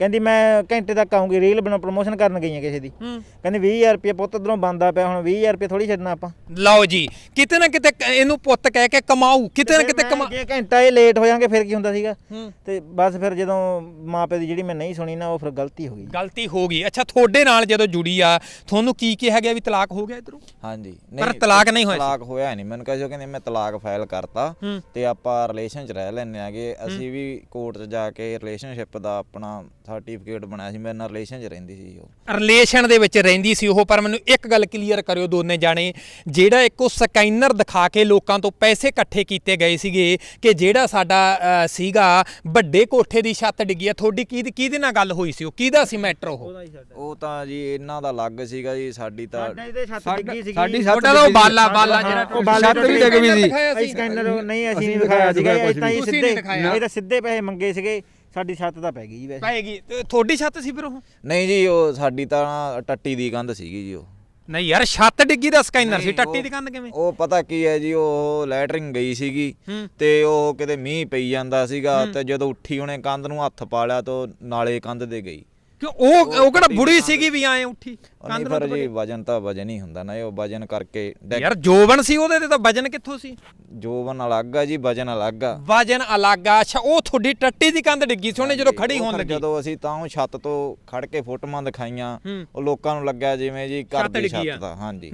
ਕਹਿੰਦੀ ਮੈਂ ਘੰਟੇ ਤੱਕ ਆਉਂਗੀ ਰੀਲ ਬਣਾ ਪ੍ਰੋਮੋਸ਼ਨ ਕਰਨ ਗਈਆਂ ਕਿਸੇ ਦੀ। ਕਹਿੰਦੀ 20000 ਰੁਪਏ ਪੁੱਤ ਉਧਰੋਂ ਬੰਦਾ ਪਿਆ ਹੁਣ 20000 ਰੁਪਏ ਥੋੜੀ ਛੱਡਣਾ ਆਪਾਂ। ਲਓ ਜੀ ਕਿਤੇ ਨਾ ਕਿਤੇ ਕ- ਇਹਨੂੰ ਪੁੱਤ ਕਹਿ ਕੇ ਕਮਾਊ ਕਿਤੇ ਨਾ ਕਿਤੇ ਕਮਾ ਜੇ ਘੰਟਾ ਇਹ ਲੇਟ ਹੋ ਜਾਾਂਗੇ ਫਿਰ ਕੀ ਹੁੰਦਾ ਸੀਗਾ? ਤੇ ਬਸ ਫਿਰ ਜਦੋਂ ਮਾਪੇ ਦੀ ਜਿਹੜੀ ਮੈਂ ਨਹੀਂ ਸੁਣੀ ਨਾ ਉਹ ਫਿਰ ਗਲਤੀ ਹੋ ਗਈ। ਗਲਤੀ ਹੋ ਗਈ। ਅੱਛਾ ਤੁਹਾਡੇ ਨਾਲ ਜਦੋਂ ਜੁੜੀ ਆ ਤੁਹਾਨੂੰ ਕੀ ਕਿਹਾ ਗਿਆ ਵੀ ਤਲਾਕ ਹੋ ਗਿਆ ਇਧਰੋਂ? ਹਾਂਜੀ। ਪਰ ਤਲਾਕ ਨਹੀਂ ਹੋਇਆ ਸੀ। ਤਲਾਕ ਹੋਇਆ ਨਹੀਂ। ਮੈਨੂੰ ਕਹਿੰਦੇ ਕਹਿੰਦੇ ਮੈਂ ਤਲਾਕ ਫਾਈਲ ਕਰਤਾ ਤੇ ਆਪਾਂ ਰਿਲੇਸ਼ਨ 'ਚ ਰਹਿ ਲੈਣੇ ਆਗੇ ਅਸੀਂ ਵੀ ਕੋਰਟ 'ਚ ਜਾ ਕੇ ਰਿਲੇਸ਼ਨਸ਼ਿਪ ਦਾ ਆਪਣਾ ਸਰਟੀਫਿਕੇਟ ਬਣਾਇਆ ਸੀ ਮੇਰੇ ਨਾਲ ਰਿਲੇਸ਼ਨ 'ਚ ਰਹਿੰਦੀ ਸੀ ਉਹ। ਰਿਲੇਸ਼ਨ ਦੇ ਵਿੱਚ ਰਹਿੰਦੀ ਸੀ ਉਹ ਪਰ ਮੈਨੂੰ ਇੱਕ ਗੱਲ ਕਲੀਅਰ ਕਰਿਓ ਦੋਨੇ ਜਾਣੇ ਜਿਹੜਾ ਇੱਕ ਉਹ ਸਕੈਨਰ ਦਿਖਾ ਕੇ ਲੋਕਾਂ ਤੋਂ ਪੈਸੇ ਇਕੱਠੇ ਕੀਤੇ ਗਏ ਸੀਗੇ ਕਿ ਜਿਹੜਾ ਸਾਡਾ ਅ, ਸੀਗਾ ਵੱਡੇ ਕੋਠੇ ਦੀ ਛੱਤ ਡਿੱਗੀ ਆ ਤੁਹਾਡੀ ਕੀ ਕਿਹਦੇ ਨਾਲ ਗੱਲ ਹੋਈ ਸੀ ਉਹ? ਕਿਹਦਾ ਸੀ ਮੈਟਰ ਉਹ? ਉਹ ਤਾਂ ਜੀ ਇਹਨਾਂ ਦਾ ਅਲੱਗ ਸੀਗਾ ਜੀ ਸਾਡੀ ਤਾਂ ਸਾਡਾ ਛੱਤ ਡਿੱਗੀ ਸੀਗੀ। ਸਾਡੀ ਛੱਤ ਤੁਹਾਡਾ ਤਾਂ ਉਹ ਬਾਲਾ ਬਾਲਾ ਜਿਹੜਾ ਉਹ ਬਾਲੇ ਛੱਤ ਵੀ ਡਿੱਗ ਵੀ ਸੀ। ਅਸੀਂ ਸਕੈਨਰ ਨਹੀਂ ਅਸੀਂ ਨਹੀਂ ਦਿਖਾਇਆ ਸੀਗਾ ਇਹ ਤਾਂ ਹੀ ਸਿੱਧੇ। ਇਹ ਤਾਂ ਸਿੱਧੇ ਪੈਸੇ ਮੰਗੇ ਸੀਗੇ। ਸਾਡੀ ਛੱਤ ਤਾਂ ਪੈ ਗਈ ਜੀ ਵੈਸੇ। ਪਾਏਗੀ ਤੇ ਤੁਹਾਡੀ ਛੱਤ ਸੀ ਫਿਰ ਉਹ? ਨਹੀਂ ਜੀ ਉਹ ਸਾਡੀ ਤਾਂ ਟੱਟੀ ਦੀ ਕੰਧ ਸੀਗੀ ਜੀ ਉਹ। ਨਹੀਂ ਯਾਰ ਛੱਤ ਡਿੱਗੀ ਦਾ ਸਕੈਨਰ ਸੀ ਨਹੀਂ, ਟੱਟੀ ਉਹ- ਦੀ ਕੰਧ ਕਿਵੇਂ? ਉਹ ਪਤਾ ਕੀ ਹੈ ਜੀ ਉਹ ਲੈਟਰਿੰਗ ਗਈ ਸੀਗੀ ਹੂੰ। ਤੇ ਉਹ ਕਿਤੇ ਮੀਂਹ ਪਈ ਜਾਂਦਾ ਸੀਗਾ ਤੇ ਜਦੋਂ ਉੱਠੀ ਉਹਨੇ ਕੰਧ ਨੂੰ ਹੱਥ ਪਾ ਲਿਆ ਤਾਂ ਉਹ ਨਾਲੇ ਕੰਧ ਦੇ ਗਈ। ਕਿ ਉਹ ਉਹ ਕਿਹੜਾ ਬੁੜੀ ਸੀਗੀ ਵੀ ਐ ਉੱਠੀ? ਨਹੀਂ ਨੂੰ ਜੀ ਵਜਨ ਤਾਂ ਵਜਨ ਹੀ ਹੁੰਦਾ ਨਾ ਇਹ ਉਹ ਵਜਨ ਕਰਕੇ ਯਾਰ ਜੋਬਨ ਸੀ ਉਹਦੇ ਤੇ ਤਾਂ ਵਜਨ ਕਿੱਥੋਂ ਸੀ? ਜੋਬਨ ਅਲੱਗ ਆ ਜੀ ਵਜਨ ਅਲੱਗ ਆ। ਵਜਨ ਅਲੱਗ ਆ। ਅੱਛਾ ਉਹ ਤੁਹਾਡੀ ਟੱਟੀ ਦੀ ਕੰਧ ਡਿੱਗੀ ਸੀ ਉਹਨੇ ਜਦੋਂ ਖੜੀ ਹੋਣ ਫਿਰ ਲੱਗੀ। ਜਦੋਂ ਅਸੀਂ ਤਾਂ ਉਹ ਛੱਤ ਤੋਂ ਖੜ ਕੇ ਫੋਟੋਆਂ ਦਿਖਾਈਆਂ। ਉਹ ਲੋਕਾਂ ਨੂੰ ਲੱਗਿਆ ਜਿਵੇਂ ਜੀ ਘਰ ਛੱਤ ਦੀ। ਛੱਤ ਹਾਂਜੀ।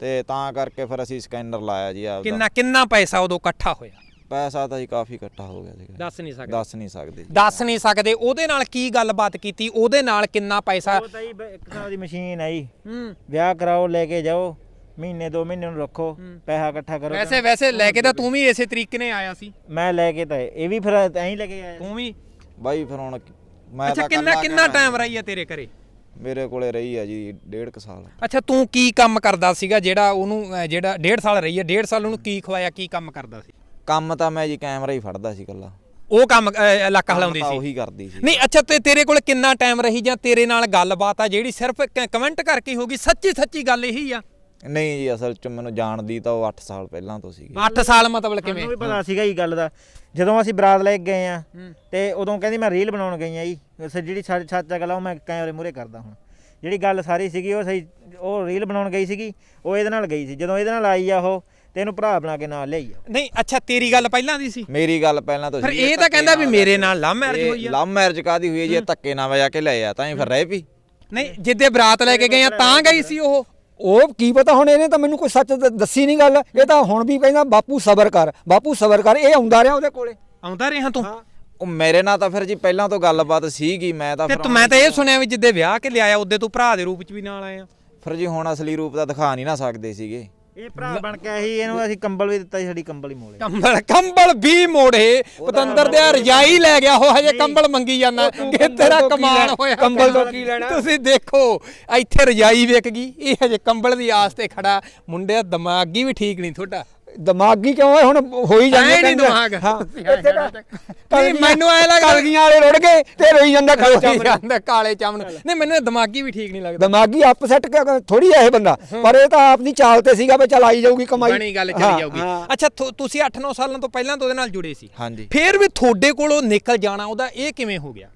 ਤੇ ਤਾਂ ਕਰਕੇ ਫਿਰ ਅਸੀਂ ਸਕੈਨਰ ਲਾਇਆ ਜੀ ਆਪਦਾ। ਕਿੰਨਾ ਕਿੰਨਾ ਪੈਸਾ ਉਦੋਂ ਇਕੱਠਾ ਹੋਇਆ? ਪੈਸਾ ਤਾਂ ਜੀ ਕਾਫੀ ਇਕੱਠਾ ਹੋ ਗਿਆ ਸੀਗਾ। ਦੱਸ ਨਹੀਂ ਸਕਦੇ। ਦੱਸ ਨਹੀਂ ਸਕਦੇ ਜੀ। ਦੱਸ ਨਹੀਂ ਸਕਦੇ। ਉਹਦੇ ਨਾਲ ਕੀ ਗੱਲਬਾਤ ਕੀਤੀ? ਉਹਦੇ ਨਾਲ ਕਿੰਨਾ ਪੈਸਾ ਉਹ ਤਾਂ ਜੀ ਬ- ਇੱਕ ਸਾਲ ਦੀ ਮਸ਼ੀਨ ਆਈ। ਹੂੰ। ਵਿਆਹ ਕਰਾਓ ਲੈ ਕੇ ਜਾਓ। ਮਹੀਨੇ ਦੋ ਮਹੀਨੇ ਨੂੰ ਰੱਖੋ। ਪੈਸਾ ਇਕੱਠਾ ਕਰੋ। ਵੈਸੇ ਵੈਸੇ ਲੈ ਕੇ ਤਾਂ ਤੂੰ ਵੀ ਇਸੇ ਤਰੀਕੇ ਨੇ ਆਇਆ ਸੀ। ਮੈਂ ਲੈ ਕੇ ਤਾਂ ਇਹ ਵੀ ਫਿਰ ਐਂ ਹੀ ਲੈ ਕੇ ਆਇਆ। ਤੂੰ ਵੀ? ਬਾਈ ਫਿਰ ਹੁਣ ਮੈਂ ਅੱਛਾ ਤਾਂ ਕਿੰਨਾ ਇਕੱਲਾ ਕਿੰਨਾ। ਟਾਈਮ ਰਹੀ ਆ ਤੇਰੇ ਘਰੇ? ਮੇਰੇ ਕੋਲੇ ਰਹੀ ਆ ਜੀ ਡੇਢ ਕੁ ਸਾਲ। ਅੱਛਾ ਤੂੰ ਕੀ ਕੰਮ ਕਰਦਾ ਸੀਗਾ? ਜਿਹੜਾ ਉਹਨੂੰ ਅਹ, ਜਿਹੜਾ ਡੇਢ ਸਾਲ ਰਹੀ ਹੈ ਡੇਢ ਸਾਲ ਉਹਨੂੰ ਕੀ ਖਵਾਇਆ ਕੀ ਕੰਮ ਕਰਦਾ ਸੀ? ਕੰਮ ਤਾਂ ਮੈਂ ਜੀ ਕੈਮਰਾ ਹੀ ਫੜਦਾ ਸੀ ਇਕੱਲਾ। ਉਹ ਕੰਮ ਅਹ, ਇਲਾਕਾ ਹਲਾਉਂਦੀ ਤਾਂ ਸੀ। ਉਹੀ ਕਰਦੀ ਸੀ। ਨਹੀਂ ਅੱਛਾ ਤੇ ਤੇਰੇ ਕੋਲ ਕਿੰਨਾ ਟਾਈਮ ਰਹੀ ਜਾਂ ਤੇਰੇ ਨਾਲ ਗੱਲਬਾਤ ਆ ਜਿਹੜੀ ਸਿਰਫ ਕਮੈਂਟ ਕਰਕੇ ਹੀ ਹੋਗੀ ਸੱਚੀ ਸੱਚੀ ਗੱਲ ਇਹੀ ਆ? ਨਹੀਂ ਜੀ ਅਸਲ ਚ ਮੈਨੂੰ ਜਾਣਦੀ ਤਾਂ ਉਹ 8 ਸਾਲ ਪਹਿਲਾਂ ਤੋਂ ਸੀਗੀ। 8 ਸਾਲ ਮਤਲਬ ਕਿਵੇਂ? ਮੈਨੂੰ ਵੀ ਪਤਾ ਸੀਗਾ ਇਹ ਗੱਲ ਦਾ। ਜਦੋਂ ਅਸੀਂ ਬਰਾਤ ਲੈ ਕੇ ਗਏ ਆ ਤੇ ਉਦੋਂ ਕਹਿੰਦੀ ਮੈਂ ਰੀਲ ਬਣਾਉਣ ਗਈ ਆ ਜੀ। ਜਿਹੜੀ ਸੱਚ ਸੱਚ ਗੱਲ ਆ ਉਹ ਮੈਂ ਕੈਮਰੇ ਮੂਹਰੇ ਕਰਦਾ ਹੁਣ। ਜਿਹੜੀ ਗੱਲ ਸਾਰੀ ਸੀਗੀ ਉਹ ਸਹੀ ਉਹ ਰੀਲ ਬਣਾਉਣ ਗਈ ਸੀਗੀ ਉਹ ਇਹਦੇ ਨਾਲ ਗਈ ਸੀ। ਜਦੋਂ ਇਹਦੇ ਨਾਲ ਆਈ ਆ ਉਹ ਤੇ ਇਹਨੂੰ ਭਰਾ ਬਣਾ ਕੇ ਨਾਲ ਲਿਆਈ ਆ। ਨਹੀਂ ਅੱਛਾ ਤੇਰੀ ਗੱਲ ਪਹਿਲਾਂ ਦੀ ਸੀ। ਮੇਰੀ ਗੱਲ ਪਹਿਲਾਂ ਤੋਂ ਫਿਰ ਸੀ, ਇਹ ਤਾਂ ਧੱਕੇ ਕਹਿੰਦਾ ਵੀ ਨਾਲ ਮੇਰੇ ਨਾਲ ਲਵ ਮੈਰਿਜ ਹੋਈ ਆ। ਲਵ ਮੈਰਿਜ ਕਾਦੀ ਹੋਈ ਹੈ ਜੀ? ਇਹ ਧੱਕੇ ਨਾਲ ਵਜਾ ਕੇ ਲੈ ਆ ਤਾਂ ਹੀ ਫਿਰ ਰਹਿ ਪਈ ਨਹੀਂ ਜਿੱਦੇ ਬਰਾਤ ਲੈ ਕੇ ਗਏ ਆ ਤਾਂ ਗਈ ਸੀ ਉਹ। ਉਹ ਕੀ ਪਤਾ ਹੁਣ ਇਹਨੇ ਤਾਂ ਮੈਨੂੰ ਕੋਈ ਸੱਚ ਦ- ਦੱਸੀ ਨਹੀਂ ਗੱਲ। ਇਹ ਤਾਂ ਹੁਣ ਵੀ ਕਹਿੰਦਾ ਬਾਪੂ ਸਬਰ ਕਰ। ਬਾਪੂ ਸਬਰ ਕਰ। ਇਹ ਆਉਂਦਾ ਰਿਹਾ ਉਹਦੇ ਕੋਲੇ। ਆਉਂਦਾ ਰਿਹਾ ਤੂੰ? ਉਹ ਮੇਰੇ ਨਾਲ ਤਾਂ ਫਿਰ ਜੀ ਪਹਿਲਾਂ ਤੋਂ ਗੱਲਬਾਤ ਸੀਗੀ ਮੈਂ ਤਾਂ ਤੇ ਫਿਰ ਤੂੰ ਮੈਂ ਤਾਂ ਇਹ ਸੁਣਿਆ ਵੀ ਜਿੱਦੇ ਵਿਆਹ ਕੇ ਲਿਆਇਆ ਉਹਦੇ ਤੂੰ ਭਰਾ ਦੇ ਰੂਪ ਚ ਵੀ ਨਾਲ ਆਇਆ। ਫਿਰ ਜੀ ਹੁਣ ਅਸਲੀ ਰੂਪ ਤਾਂ ਦਿਖਾ ਨਹੀਂ ਨਾ ਸਕਦੇ ਸੀਗੇ। ਇਹ ਭਰਾ ਬਣ ਕੇ ਆਹੀ ਇਹਨੂੰ ਅਸੀਂ ਕੰਬਲ ਵੀ ਦਿੱਤਾ ਸੀ ਸਾਡੀ ਕੰਬਲ ਹੀ ਮੋਲੇ ਕੰਬਲ ਕੰਬਲ ਵੀ ਮੋੜੇ। ਪਤੰਦਰ ਦੇ ਰਜਾਈ ਲੈ ਗਿਆ ਉਹ ਹਜੇ ਕੰਬਲ ਮੰਗੀ ਜਾਂਦਾ। ਕਿ ਤੇਰਾ ਕਮਾਲ? ਹੋਇਆ ਕੰਬਲ ਤੋਂ ਕੀ ਲੈਣਾ? ਤੁਸੀਂ ਦੇਖੋ ਇੱਥੇ ਰਜਾਈ ਵਿਕ ਗਈ ਇਹ ਹਜੇ ਕੰਬਲ ਦੀ ਆਸ ਤੇ ਖੜਾ। ਮੁੰਡਿਆ ਦਿਮਾਗੀ ਵੀ ਠੀਕ ਨਹੀਂ ਤੁਹਾਡਾ। ਦਿਮਾਗੀ ਕਿਉਂ ਹੈ ਹੁਣ ਹੋ ਹੀ ਜਾਂਦੇ ਐ ਨਹੀਂ। ਦਿਮਾਗ। ਹਾਂ। ਇੱਥੇ ਤਾਂ ਨਹੀਂ ਮੈਨੂੰ ਐ ਲੱਗਦਾ ਕਲਗੀਆਂ ਵਾਲੇ ਰੁੜ ਗਏ ਤੇ ਰੋਈ ਜਾਂਦਾ ਹੋਈ ਚਮੜੇ ਜਾਂਦਾ। ਕਾਲੇ ਚਮਨ ਨਹੀਂ ਮੈਨੂੰ ਦਿਮਾਗੀ ਵੀ ਠੀਕ ਨਹੀਂ ਲੱਗਦਾ। ਦਿਮਾਗੀ ਅਪਸੈਟ ਥੋੜੀ ਹੈ ਇਹ ਬੰਦਾ। ਪਰ ਇਹ ਤਾਂ ਆਪਣੀ ਚਾਲ ਤੇ ਸੀਗਾ ਵੀ ਚੱਲ ਆਈ ਜਾਊਗੀ ਕਮਾਈ। ਬਣੀ ਗੱਲ ਚੱਲੀ ਜਾਊਗੀ। ਅੱਛਾ ਤੁਸੀਂ 8-9 ਸਾਲਾਂ ਤੋਂ ਪਹਿਲਾਂ ਤੋਂ ਉਹਦੇ ਨਾਲ ਜੁੜੇ ਸੀ। ਹਾਂਜੀ। ਫੇਰ ਵੀ ਤੁਹਾਡੇ ਕੋਲੋਂ ਨਿਕਲ ਜਾਣਾ ਉਹਦਾ ਇਹ ਕਿਵੇਂ ਹੋ ਗਿਆ?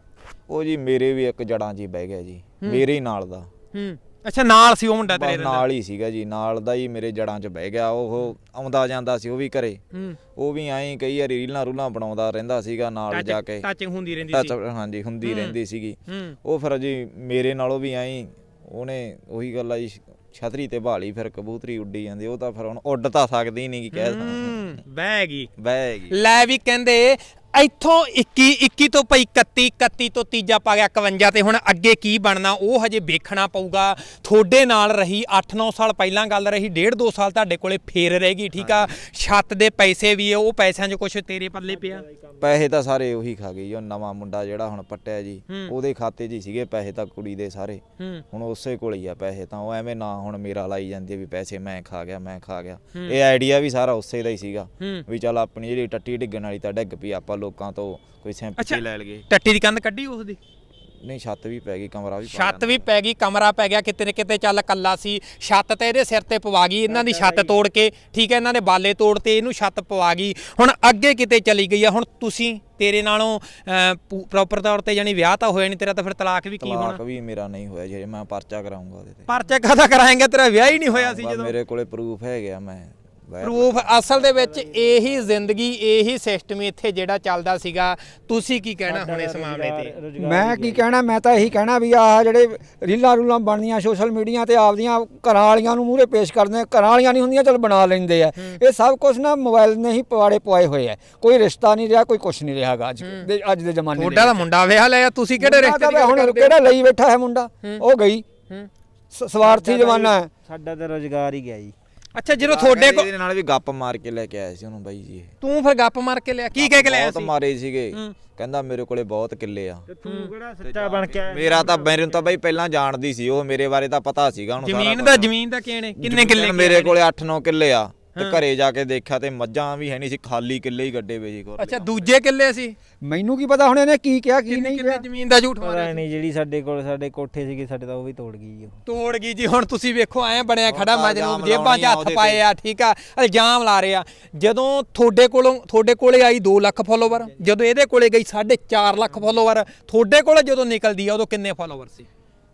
ਉਹ ਜੀ ਮੇਰੇ ਵੀ ਇੱਕ ਜੜਾਂ 'ਚ ਹੀ ਬਹਿ ਗਿਆ ਜੀ। ਮੇਰੇ ਨਾਲ ਦਾ। ਹੂੰ। ਅੱਛਾ ਨਾਲ ਸੀ ਉਹ ਮੁੰਡਾ ਤੇਰੇ ਬਸ ਨਾਲ ਹੀ ਸੀਗਾ ਜੀ ਨਾਲ ਦਾ ਹੀ ਮੇਰੇ ਜੜਾਂ 'ਚ ਬਹਿ ਗਿਆ ਉਹ ਆਉਂਦਾ ਜਾਂਦਾ ਸੀ ਉਹ ਵੀ ਘਰੇ। ਹੂੰ। ਉਹ ਵੀ ਐਂ ਕਈ ਵਾਰੀ ਰੀਲਾਂ ਰੂਲਾਂ ਬਣਾਉਂਦਾ ਰਹਿੰਦਾ ਸੀਗਾ ਨਾਲ ਜਾ ਕੇ। ਟੱਚਿੰਗ ਹੁੰਦੀ ਰਹਿੰਦੀ ਟੱਚ ਸੀ। ਹਾਂਜੀ ਹੁੰਦੀ ਰਹਿੰਦੀ ਸੀਗੀ। ਹੂੰ। ਉਹ ਫਿਰ ਜੀ ਮੇਰੇ ਨਾਲੋਂ ਵੀ ਐਂ ਉਹਨੇ ਉਹੀ ਗੱਲ ਆ ਜੀ ਛਤਰੀ ਤੇ ਭਾਲੀ ਫਿਰ ਕਬੂਤਰੀ ਉੱਡੀ ਜਾਂਦੀ ਉਹ ਤਾਂ ਫਿਰ ਹੁਣ ਉੱਡ ਤਾਂ ਸਕਦੀ ਨਹੀਂ ਕਿ ਕਹਿ ਹੂੰ ਬਹਿ ਗਈ। ਬਹਿ ਗਈ। ਲੈ ਵੀ ਕਹਿੰਦੇ ਇੱਥੋਂ 21 21 ਤੋਂ ਪਈ 31 31 ਤੋਂ ਤੀਜਾ ਪਾ ਗਿਆ 51 ਤੇ ਹੁਣ ਅੱਗੇ ਕੀ ਬਣਨਾ ਉਹ ਹਜੇ ਵੇਖਣਾ ਪਊਗਾ। ਤੁਹਾਡੇ ਨਾਲ ਰਹੀ 8-9 ਸਾਲ ਪਹਿਲਾਂ ਗੱਲ ਰਹੀ ਡੇਢ ਦੋ ਸਾਲ ਤੁਹਾਡੇ ਕੋਲੇ ਫੇਰ ਰਹਿ ਗਈ ਠੀਕ ਆ? ਛੱਤ ਦੇ ਪੈਸੇ ਵੀ ਉਹ ਪੈਸਿਆਂ 'ਚ ਕੁਝ ਤੇਰੇ ਪੱਲੇ ਪਿਆ? ਪੈਸੇ ਤਾਂ ਸਾਰੇ ਉਹੀ ਖਾ ਗਈ ਉਹ ਨਵਾਂ ਮੁੰਡਾ ਜਿਹੜਾ ਹੁਣ ਪੱਟਿਆ ਜੀ। ਉਹਦੇ ਖਾਤੇ 'ਚ ਹੀ ਸੀਗੇ ਪੈਸੇ ਤਾਂ ਕੁੜੀ ਦੇ ਸਾਰੇ। ਹੁਣ ਉਸੇ ਕੋਲ ਹੀ ਆ ਪੈਸੇ ਤਾਂ ਉਹ ਐਵੇਂ ਨਾ ਹੁਣ ਮੇਰਾ ਲਾਈ ਜਾਂਦੀ ਵੀ ਪੈਸੇ ਮੈਂ ਖਾ ਗਿਆ ਮੈਂ ਖਾ ਗਿਆ। ਇਹ ਆਈਡੀਆ ਵੀ ਸਾਰਾ ਉਸੇ ਦਾ ਹੀ ਸੀਗਾ ਵੀ ਚੱਲ ਆਪਣੀ ਜਿਹੜੀ ਟੱਟੀ ਡਿੱਗਣ ਵਾਲੀ ਤਾਂ ਡਿੱਗ ਪਈ ਆਪਾਂ ਲੋਕਾਂ ਤੋਂ ਕੋਈ ਅੱਛਾ। ਸਿੰਪਥੀ ਲੈ ਲਈਏ। ਟੱਟੀ ਦੀ ਕੰਧ ਕੱਢੀ ਉਸ ਦੀ ਨਹੀਂ ਛੱਤ ਵੀ ਪੈ ਗਈ ਕਮਰਾ ਵੀ ਪਾ ਛੱਤ ਵੀ ਪੈ ਗਈ ਕਮਰਾ ਪੈ ਗਿਆ ਕਿਤੇ ਨਾ ਕਿਤੇ ਚੱਲ ਕੱਲਾ ਸੀ। ਛੱਤ ਤੇ ਇਹਦੇ ਸਿਰ ਤੇ ਪਵਾ ਗਈ ਇਹਨਾਂ ਦੀ ਛੱਤ ਤੋੜ ਕੇ ਠੀਕ ਹੈ ਇਹਨਾਂ ਦੇ ਬਾਲੇ ਤੋੜ ਤੇ ਇਹਨੂੰ ਛੱਤ ਪਵਾ ਗਈ। ਹੁਣ ਅੱਗੇ ਕਿਤੇ ਚਲੀ ਗਈ ਆ ਹੁਣ ਤੁਸੀਂ ਤੇਰੇ ਨਾਲੋਂ ਪ੍ਰੋਪਰ ਤੌਰ ਤੇ ਜਾਨੀ ਵਿਆਹ ਤਾਂ ਹੋਇਆ ਨਹੀਂ ਤੇਰਾ ਤਾਂ ਫਿਰ ਤਲਾਕ ਵੀ ਕੀ ਤਲਾਕ ਹੋਣਾ? ਵੀ ਮੇਰਾ ਨਹੀਂ ਹੋਇਆ ਜੇ ਮੈਂ ਪਰਚਾ ਕਰਾਉਂਗਾ ਉਹਦੇ ਤੇ। ਪਰਚਾ ਕਾਹਦਾ ਕਰਾਏਗਾ? ਤੇਰਾ ਵਿਆਹ ਹੀ ਨਹੀਂ ਹੋਇਆ ਸੀ ਜਦੋਂ। ਮੇਰੇ ਕੋਲੇ ਪ੍ਰੂਫ ਹੈ ਗਿਆ ਮੈਂ। ਪ੍ਰੂਫ ਅਸਲ ਦੇ ਵਿੱਚ ਇਹੀ ਜ਼ਿੰਦਗੀ ਇਹੀ ਸਿਸਟਮ ਇੱਥੇ ਜਿਹੜਾ ਚੱਲਦਾ ਸੀਗਾ। ਤੁਸੀਂ ਕੀ ਕਹਿਣਾ ਹੁਣ ਇਸ ਮਾਮਲੇ ਤੇ? ਮੈਂ ਕੀ ਕਹਿਣਾ ਮੈਂ ਤਾਂ ਇਹੀ ਕਹਿਣਾ ਵੀ ਆਹ ਜਿਹੜੇ ਰੀਲਾਂ ਰੂਲਾਂ ਬਣਦੀਆਂ ਸੋਸ਼ਲ ਮੀਡੀਆ ਤੇ ਆਪਦੀਆਂ ਘਰਾਂ ਵਾਲੀਆਂ ਨੂੰ ਮੂਹਰੇ ਪੇਸ਼ ਕਰਦੇ ਘਰਾਂ ਵਾਲੀਆਂ ਨਹੀਂ ਹੁੰਦੀਆਂ ਚਲ ਬਣਾ ਲੈਂਦੇ ਆ। ਇਹ ਸਭ ਕੁਝ ਨਾ ਮੋਬਾਈਲ ਨੇ ਹੀ ਪਵਾੜੇ ਪਵਾਏ ਹੋਏ ਆ। ਕੋਈ ਰਿਸ਼ਤਾ ਨਹੀਂ ਰਿਹਾ ਕੋਈ ਕੁਝ ਨਹੀਂ ਰਿਹਾਗਾ ਅੱਜ ਦੇ ਅੱਜ ਦੇ ਜ਼ਮਾਨੇ ਤੁਹਾਡਾ ਤਾਂ ਮੁੰਡਾ ਵਿਆਹ ਲਿਆ ਤੁਸੀਂ ਕਿਹੜੇ ਰਿਸ਼ਤੇ ਦੀ ਹੁਣ? ਕਿਹੜਾ ਲਈ ਬੈਠਾ ਹੈ ਮੁੰਡਾ? ਉਹ ਗਈ। ਸਵਾਰਥੀ ਜ਼ਮਾਨਾ ਹੈ। ਸਾਡਾ ਤਾਂ ਰੋਜ਼ਗਾਰ ਹੀ ਗਿਆ ਜੀ। ਅੱਛਾ ਜਦੋਂ ਤੁਹਾਡੇ ਕੋਲ ਇਹਦੇ ਨਾਲ ਵੀ ਗੱਪ ਮਾਰ ਕੇ ਲੈ ਕੇ ਆਇਆ ਸੀ ਉਹਨੂੰ ਬਾਈ ਜੀ ਇਹ। ਤੂੰ ਫਿਰ ਗੱਪ ਮਾਰ ਕੇ ਲਿਆ ਕੀ ਕਹਿ ਕੇ ਲਿਆ ਬਹੁਤ ਸੀ? ਮਾਰੇ ਸੀਗੇ। ਕਹਿੰਦਾ ਮੇਰੇ ਕੋਲੇ ਬਹੁਤ ਕਿੱਲੇ ਆ। ਤੇ ਤੂੰ ਕਿਹੜਾ ਸੱਚਾ ਬਣ ਕੇ ਆਇਆ ਮੇਰਾ ਤਾਂ ਮੇਰੇ ਨੂੰ ਤਾਂ ਬਾਈ ਪਹਿਲਾਂ ਜਾਣਦੀ ਸੀ ਉਹ ਮੇਰੇ ਬਾਰੇ ਤਾਂ ਪਤਾ ਸੀਗਾ ਉਹਨੂੰ ਸਾਰਾ ਜ਼ਮੀਨ ਕੁਛ। ਦਾ ਜ਼ਮੀਨ ਦਾ ਕਿਹਨੇ ਕਿੰਨੇ ਕਿੱਲੇ ਮੇਰੇ ਕੋਲੇ 8-9 ਕਿੱਲੇ ਆ। ਤੇ ਘਰੇ ਜਾ ਕੇ ਦੇਖਿਆ ਤੇ ਮੱਝਾਂ ਵੀ ਹੈ ਨਹੀਂ ਸੀ ਖਾਲੀ ਕਿੱਲੇ ਹੀ ਗੱਡੇ ਵੇ ਜੀ ਕੋਲ। ਅੱਛਾ ਦੂਜੇ ਕਿੱਲੇ ਸੀ? ਮੈਨੂੰ ਕੀ ਪਤਾ ਹੁਣ ਇਹਨੇ ਕੀ ਕਿਹਾ ਕੀ ਨਹੀਂ ਕਿੰਨੇ ਕਿਹਾ। ਜ਼ਮੀਨ ਦਾ ਝੂਠ ਪਤਾ ਮਾਰਿਆ ਨਹੀਂ ਜਿਹੜੀ ਸਾਡੇ ਕੋਲ ਸਾਡੇ ਕੋਠੇ ਸੀਗੇ ਸਾਡੇ ਤਾਂ ਉਹ ਵੀ ਤੋੜ ਗਈ ਜੀ ਉਹ। ਤੋੜ ਗਈ ਜੀ ਹੁਣ ਤੁਸੀਂ ਵੇਖੋ ਐ ਬਣਿਆ ਖੜਾ ਤਾਂ ਜੇਬਾਂ 'ਚ ਲਾਉਣੀ ਆ ਹੱਥ ਉਹਦੇ ਪਾਏ ਆ ਠੀਕ ਆ ਇਲਜ਼ਾਮ ਲਾ ਰਹੇ ਆ। ਜਦੋਂ ਤੁਹਾਡੇ ਕੋਲੋਂ ਤੁਹਾਡੇ ਕੋਲੇ ਆਈ 2 ਲੱਖ ਫਾਲੋਵਰ ਜਦੋਂ ਇਹਦੇ ਕੋਲੇ ਗਈ 4.5 ਲੱਖ ਫਾਲੋਵਰ ਤੁਹਾਡੇ ਕੋਲੇ ਜਦੋਂ ਨਿਕਲਦੀ ਆ ਉਦੋਂ ਕਿੰਨੇ ਫਾਲੋਵਰ ਸੀ?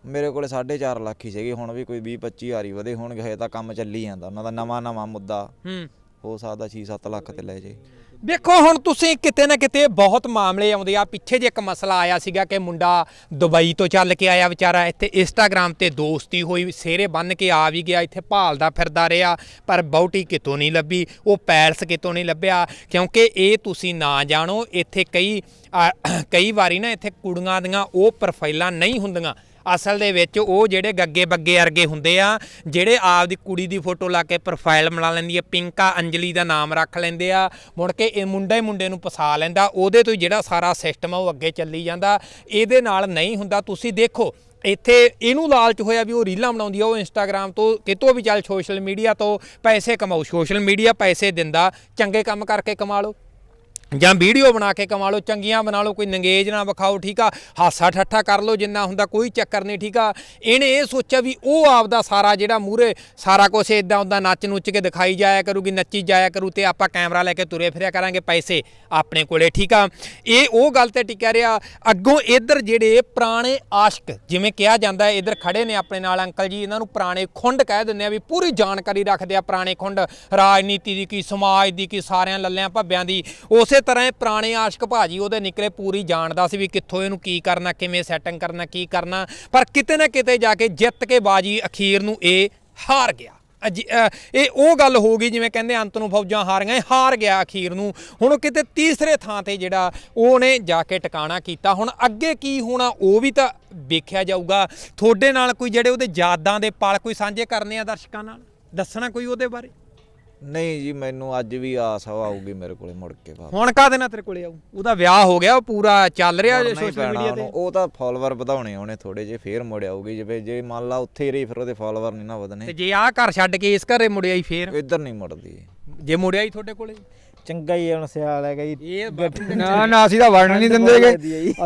ਮੇਰੇ ਕੋਲੇ 4.5 ਲੱਖ ਹੀ ਸੀਗੇ ਹੁਣ ਵੀ ਕੋਈ 20-25 ਹਾਰੀ ਵਧੇ ਹੋਣਗੇ ਹਜੇ ਤਾਂ ਕੰਮ ਚੱਲੀ ਜਾਂਦਾ। ਉਹਨਾਂ ਦਾ ਨਵਾਂ ਨਵਾਂ ਮੁੱਦਾ ਹੂੰ। ਹੋ ਸਕਦਾ 6-7 ਲੱਖ ਤੇ ਲੈ ਜੇ। ਵੇਖੋ ਹੁਣ ਤੁਸੀਂ ਕਿਤੇ ਨਾ ਕਿਤੇ ਬਹੁਤ ਮਾਮਲੇ ਆਉਂਦੇ ਆ। ਪਿੱਛੇ ਜੇ ਇੱਕ ਮਸਲਾ ਆਇਆ ਸੀਗਾ ਕਿ ਮੁੰਡਾ ਦੁਬਈ ਤੋਂ ਚੱਲ ਕੇ ਆਇਆ ਵਿਚਾਰਾ ਇੱਥੇ ਇੰਸਟਾਗ੍ਰam ਤੇ ਦੋਸਤੀ ਹੋਈ ਸਿਹਰੇ ਬੰਨ ਕੇ ਆ ਵੀ ਗਿਆ ਇੱਥੇ ਭਾਲਦਾ ਫਿਰਦਾ ਰਿਹਾ ਪਰ ਬਹੁਤੀ ਕਿਤੋਂ ਨਹੀਂ ਲੱਭੀ ਉਹ ਪੈਲਸ ਕਿਤੋਂ ਨਹੀਂ ਲੱਭਿਆ ਕਿਉਂਕਿ ਇਹ ਤੁਸੀਂ ਨਾ ਜਾਣੋ ਇੱਥੇ ਕਈ ਕਈ ਵਾਰੀ ਨਾ ਇੱਥੇ ਕੁੜੀਆਂ ਦੀਆਂ ਉਹ ਪ੍ਰੋਫਾਈਲਾਂ ਨਹੀਂ ਹੁੰਦੀਆਂ। ਅਸਲ ਦੇ ਵਿੱਚ ਉਹ ਜਿਹੜੇ ਗੱਗੇ ਬੱਗੇ ਵਰਗੇ ਹੁੰਦੇ ਆ, ਜਿਹੜੇ ਆਪ ਦੀ ਕੁੜੀ ਦੀ ਫੋਟੋ ਲਾ ਕੇ ਪ੍ਰੋਫਾਈਲ ਬਣਾ ਲੈਂਦੀ ਆ, ਪਿੰਕਾ ਅੰਜਲੀ ਦਾ ਨਾਮ ਰੱਖ ਲੈਂਦੇ ਆ, ਮੁੜ ਕੇ ਇਹ ਮੁੰਡਾ ਹੀ ਮੁੰਡੇ ਨੂੰ ਫਸਾ ਲੈਂਦਾ, ਉਹਦੇ ਤੋਂ ਹੀ ਜਿਹੜਾ ਸਾਰਾ ਸਿਸਟਮ ਆ ਉਹ ਅੱਗੇ ਚੱਲੀ ਜਾਂਦਾ। ਇਹਦੇ ਨਾਲ ਨਹੀਂ ਹੁੰਦਾ, ਤੁਸੀਂ ਦੇਖੋ, ਇੱਥੇ ਇਹਨੂੰ ਲਾਲਚ ਹੋਇਆ ਵੀ ਉਹ ਰੀਲਾਂ ਬਣਾਉਂਦੀ ਆ, ਉਹ ਇੰਸਟਾਗ੍ਰam ਤੋਂ, ਕਿਤੋਂ ਵੀ ਚੱਲ ਸੋਸ਼ਲ ਮੀਡੀਆ ਤੋਂ ਪੈਸੇ ਕਮਾਓ ਸੋਸ਼ਲ ਮੀਡੀਆ ਪੈਸੇ ਦਿੰਦਾ, ਚੰਗੇ ਕੰਮ ਕਰਕੇ ਕਮਾ ਲਓ। ਜਾਂ ਵੀਡੀਓ ਬਣਾ ਕੇ ਕਮਾ ਲਓ, ਚੰਗੀਆਂ ਬਣਾ ਲਓ, ਕੋਈ ਨੰਗੇਜ ਨਾ ਵਿਖਾਓ, ਠੀਕ ਆ? ਹਾਸਾ ਠੱਠਾ ਕਰ ਲਓ, ਜਿੰਨਾ ਹੁੰਦਾ ਕੋਈ ਚੱਕਰ ਨਹੀਂ, ਠੀਕ ਆ? ਇਹਨੇ ਇਹ ਸੋਚਿਆ ਵੀ ਉਹ ਆਪਦਾ ਸਾਰਾ ਜਿਹੜਾ ਮੂਰੇ ਸਾਰਾ ਕੁਝ ਇਦਾਂ ਉਦਾਂ ਨੱਚ ਨੁੱਚ ਕੇ ਦਿਖਾਈ ਜਾਇਆ ਕਰੂਗੀ, ਨੱਚੀ ਜਾਇਆ ਕਰੂ ਤੇ ਆਪਾਂ ਕੈਮਰਾ ਲੈ ਕੇ ਤੁਰੇ ਫਿਰਿਆ ਕਰਾਂਗੇ ਪੈਸੇ ਆਪਣੇ ਕੋਲੇ, ਠੀਕ ਆ? ਇਹ ਉਹ ਗੱਲ ਤੇ ਟਿਕਿਆ ਰਿਹਾ। ਅੱਗੋਂ ਇੱਧਰ ਜਿਹੜੇ ਪੁਰਾਣੇ ਆਸ਼ਕ, ਜਿਵੇਂ ਕਿਹਾ ਜਾਂਦਾ ਹੈ, ਇੱਧਰ ਖੜੇ ਨੇ ਆਪਣੇ ਨਾਲ ਅੰਕਲ ਜੀ, ਇਹਨਾਂ ਨੂੰ ਪੁਰਾਣੇ ਖੁੰਡ ਕਹਿ ਦਿੰਦੇ ਆ ਵੀ ਪੂਰੀ ਜਾਣਕਾਰੀ ਰੱਖਦੇ ਆ ਪੁਰਾਣੇ ਖੁੰਡ। ਰਾਜਨੀਤੀ ਦੀ ਕੀ, ਸਮਾਜ ਦੀ ਕੀ, ਸਾਰਿਆਂ ਲੱਲਿਆਂ ਭੱਬਿਆਂ ਦੀ। ਉਸੇ ਤਰ੍ਹਾਂ ਇਹ ਪੁਰਾਣੇ ਆਸ਼ਕ ਭਾਜੀ ਉਹਦੇ ਨਿਕਲੇ ਪੂਰੀ ਜਾਣਦਾ ਸੀ ਵੀ ਕਿੱਥੋਂ ਇਹਨੂੰ ਕੀ ਕਰਨਾ, ਕਿਵੇਂ ਸੈਟਿੰਗ ਕਰਨਾ, ਕੀ ਕਰਨਾ। ਪਰ ਕਿਤੇ ਨਾ ਕਿਤੇ ਜਾ ਕੇ ਜਿੱਤ ਕੇ ਬਾਜੀ ਅਖੀਰ ਨੂੰ ਇਹ ਹਾਰ ਗਿਆ। ਇਹ ਉਹ ਗੱਲ ਹੋ ਗਈ ਜਿਵੇਂ ਕਹਿੰਦੇ ਅੰਤ ਨੂੰ ਫੌਜਾਂ ਹਾਰੀਆਂ, ਇਹ ਹਾਰ ਗਿਆ ਅਖੀਰ ਨੂੰ। ਹੁਣ ਉਹ ਕਿਤੇ ਤੀਸਰੇ ਥਾਂ ਤੇ ਜਿਹੜਾ ਉਹਨੇ ਜਾ ਕੇ ਟਿਕਾਣਾ ਕੀਤਾ। ਹੁਣ ਅੱਗੇ ਕੀ ਹੋਣਾ, ਉਹ ਵੀ ਤਾਂ ਵੇਖਿਆ ਜਾਊਗਾ। ਤੁਹਾਡੇ ਨਾਲ ਕੋਈ ਜਿਹੜੇ ਉਹਦੇ ਯਾਦਾਂ ਦੇ ਪਲ ਕੋਈ ਸਾਂਝੇ ਕਰਨੇ ਆ ਦਰਸ਼ਕਾਂ ਨਾਲ? ਦੱਸਣਾ ਕੋਈ ਉਹਦੇ ਬਾਰੇ? ਨਹੀਂ ਜੀ ਮੈਨੂੰ ਅੱਜ ਵੀ ਆਸ ਆਊਗੀ ਮੇਰੇ ਕੋਲੇ ਮੁੜ ਕੇ ਵਾਪਸ। ਹੁਣ ਕਾਹਦੇ ਨਾਲ ਤੇਰੇ ਕੋਲੇ ਆਊ? ਉਹਦਾ ਵਿਆਹ ਹੋ ਗਿਆ ਉਹ ਪੂਰਾ ਚੱਲ ਰਿਹਾ ਹੀ ਸੋਸ਼ਲ ਪੈਣਾ ਮੀਡੀਆ ਤੇ। ਉਹ ਤਾਂ ਫਾਲੋਅਰ ਵਧਾਉਣੇ ਉਹਨੇ ਥੋੜੇ ਜਿਹੇ ਫੇਰ ਮੁੜ ਆਊਗੀ ਜਿਵੇਂ ਜੇ ਮੰਨ ਲਾ ਉੱਥੇ ਹੀ ਰਹੀ ਫਿਰ ਉਹਦੇ ਫਾਲੋਅਰ ਨਹੀਂ ਨਾ ਤੇ ਵਧਣੇ ਜੇ ਆਹ ਘਰ ਛੱਡ ਕੇ ਇਸ ਘਰੇ ਮੁੜਿਆ ਹੀ ਫੇਰ? ਇੱਧਰ ਨਹੀਂ ਮੁੜਦੀ। ਜੇ ਮੁੜਿਆ ਹੀ ਤੁਹਾਡੇ ਕੋਲੇ? ਚੰਗਾ ਹੀ ਹੁਣ ਸਿਆਲ ਹੈਗਾ ਜੀ। ਇਹ ਬਾਪੂ ਨਾ ਨਾ ਅਸੀਂ ਤਾਂ ਵੜਨ ਨਹੀਂ ਦਿੰਦੇਗੇ।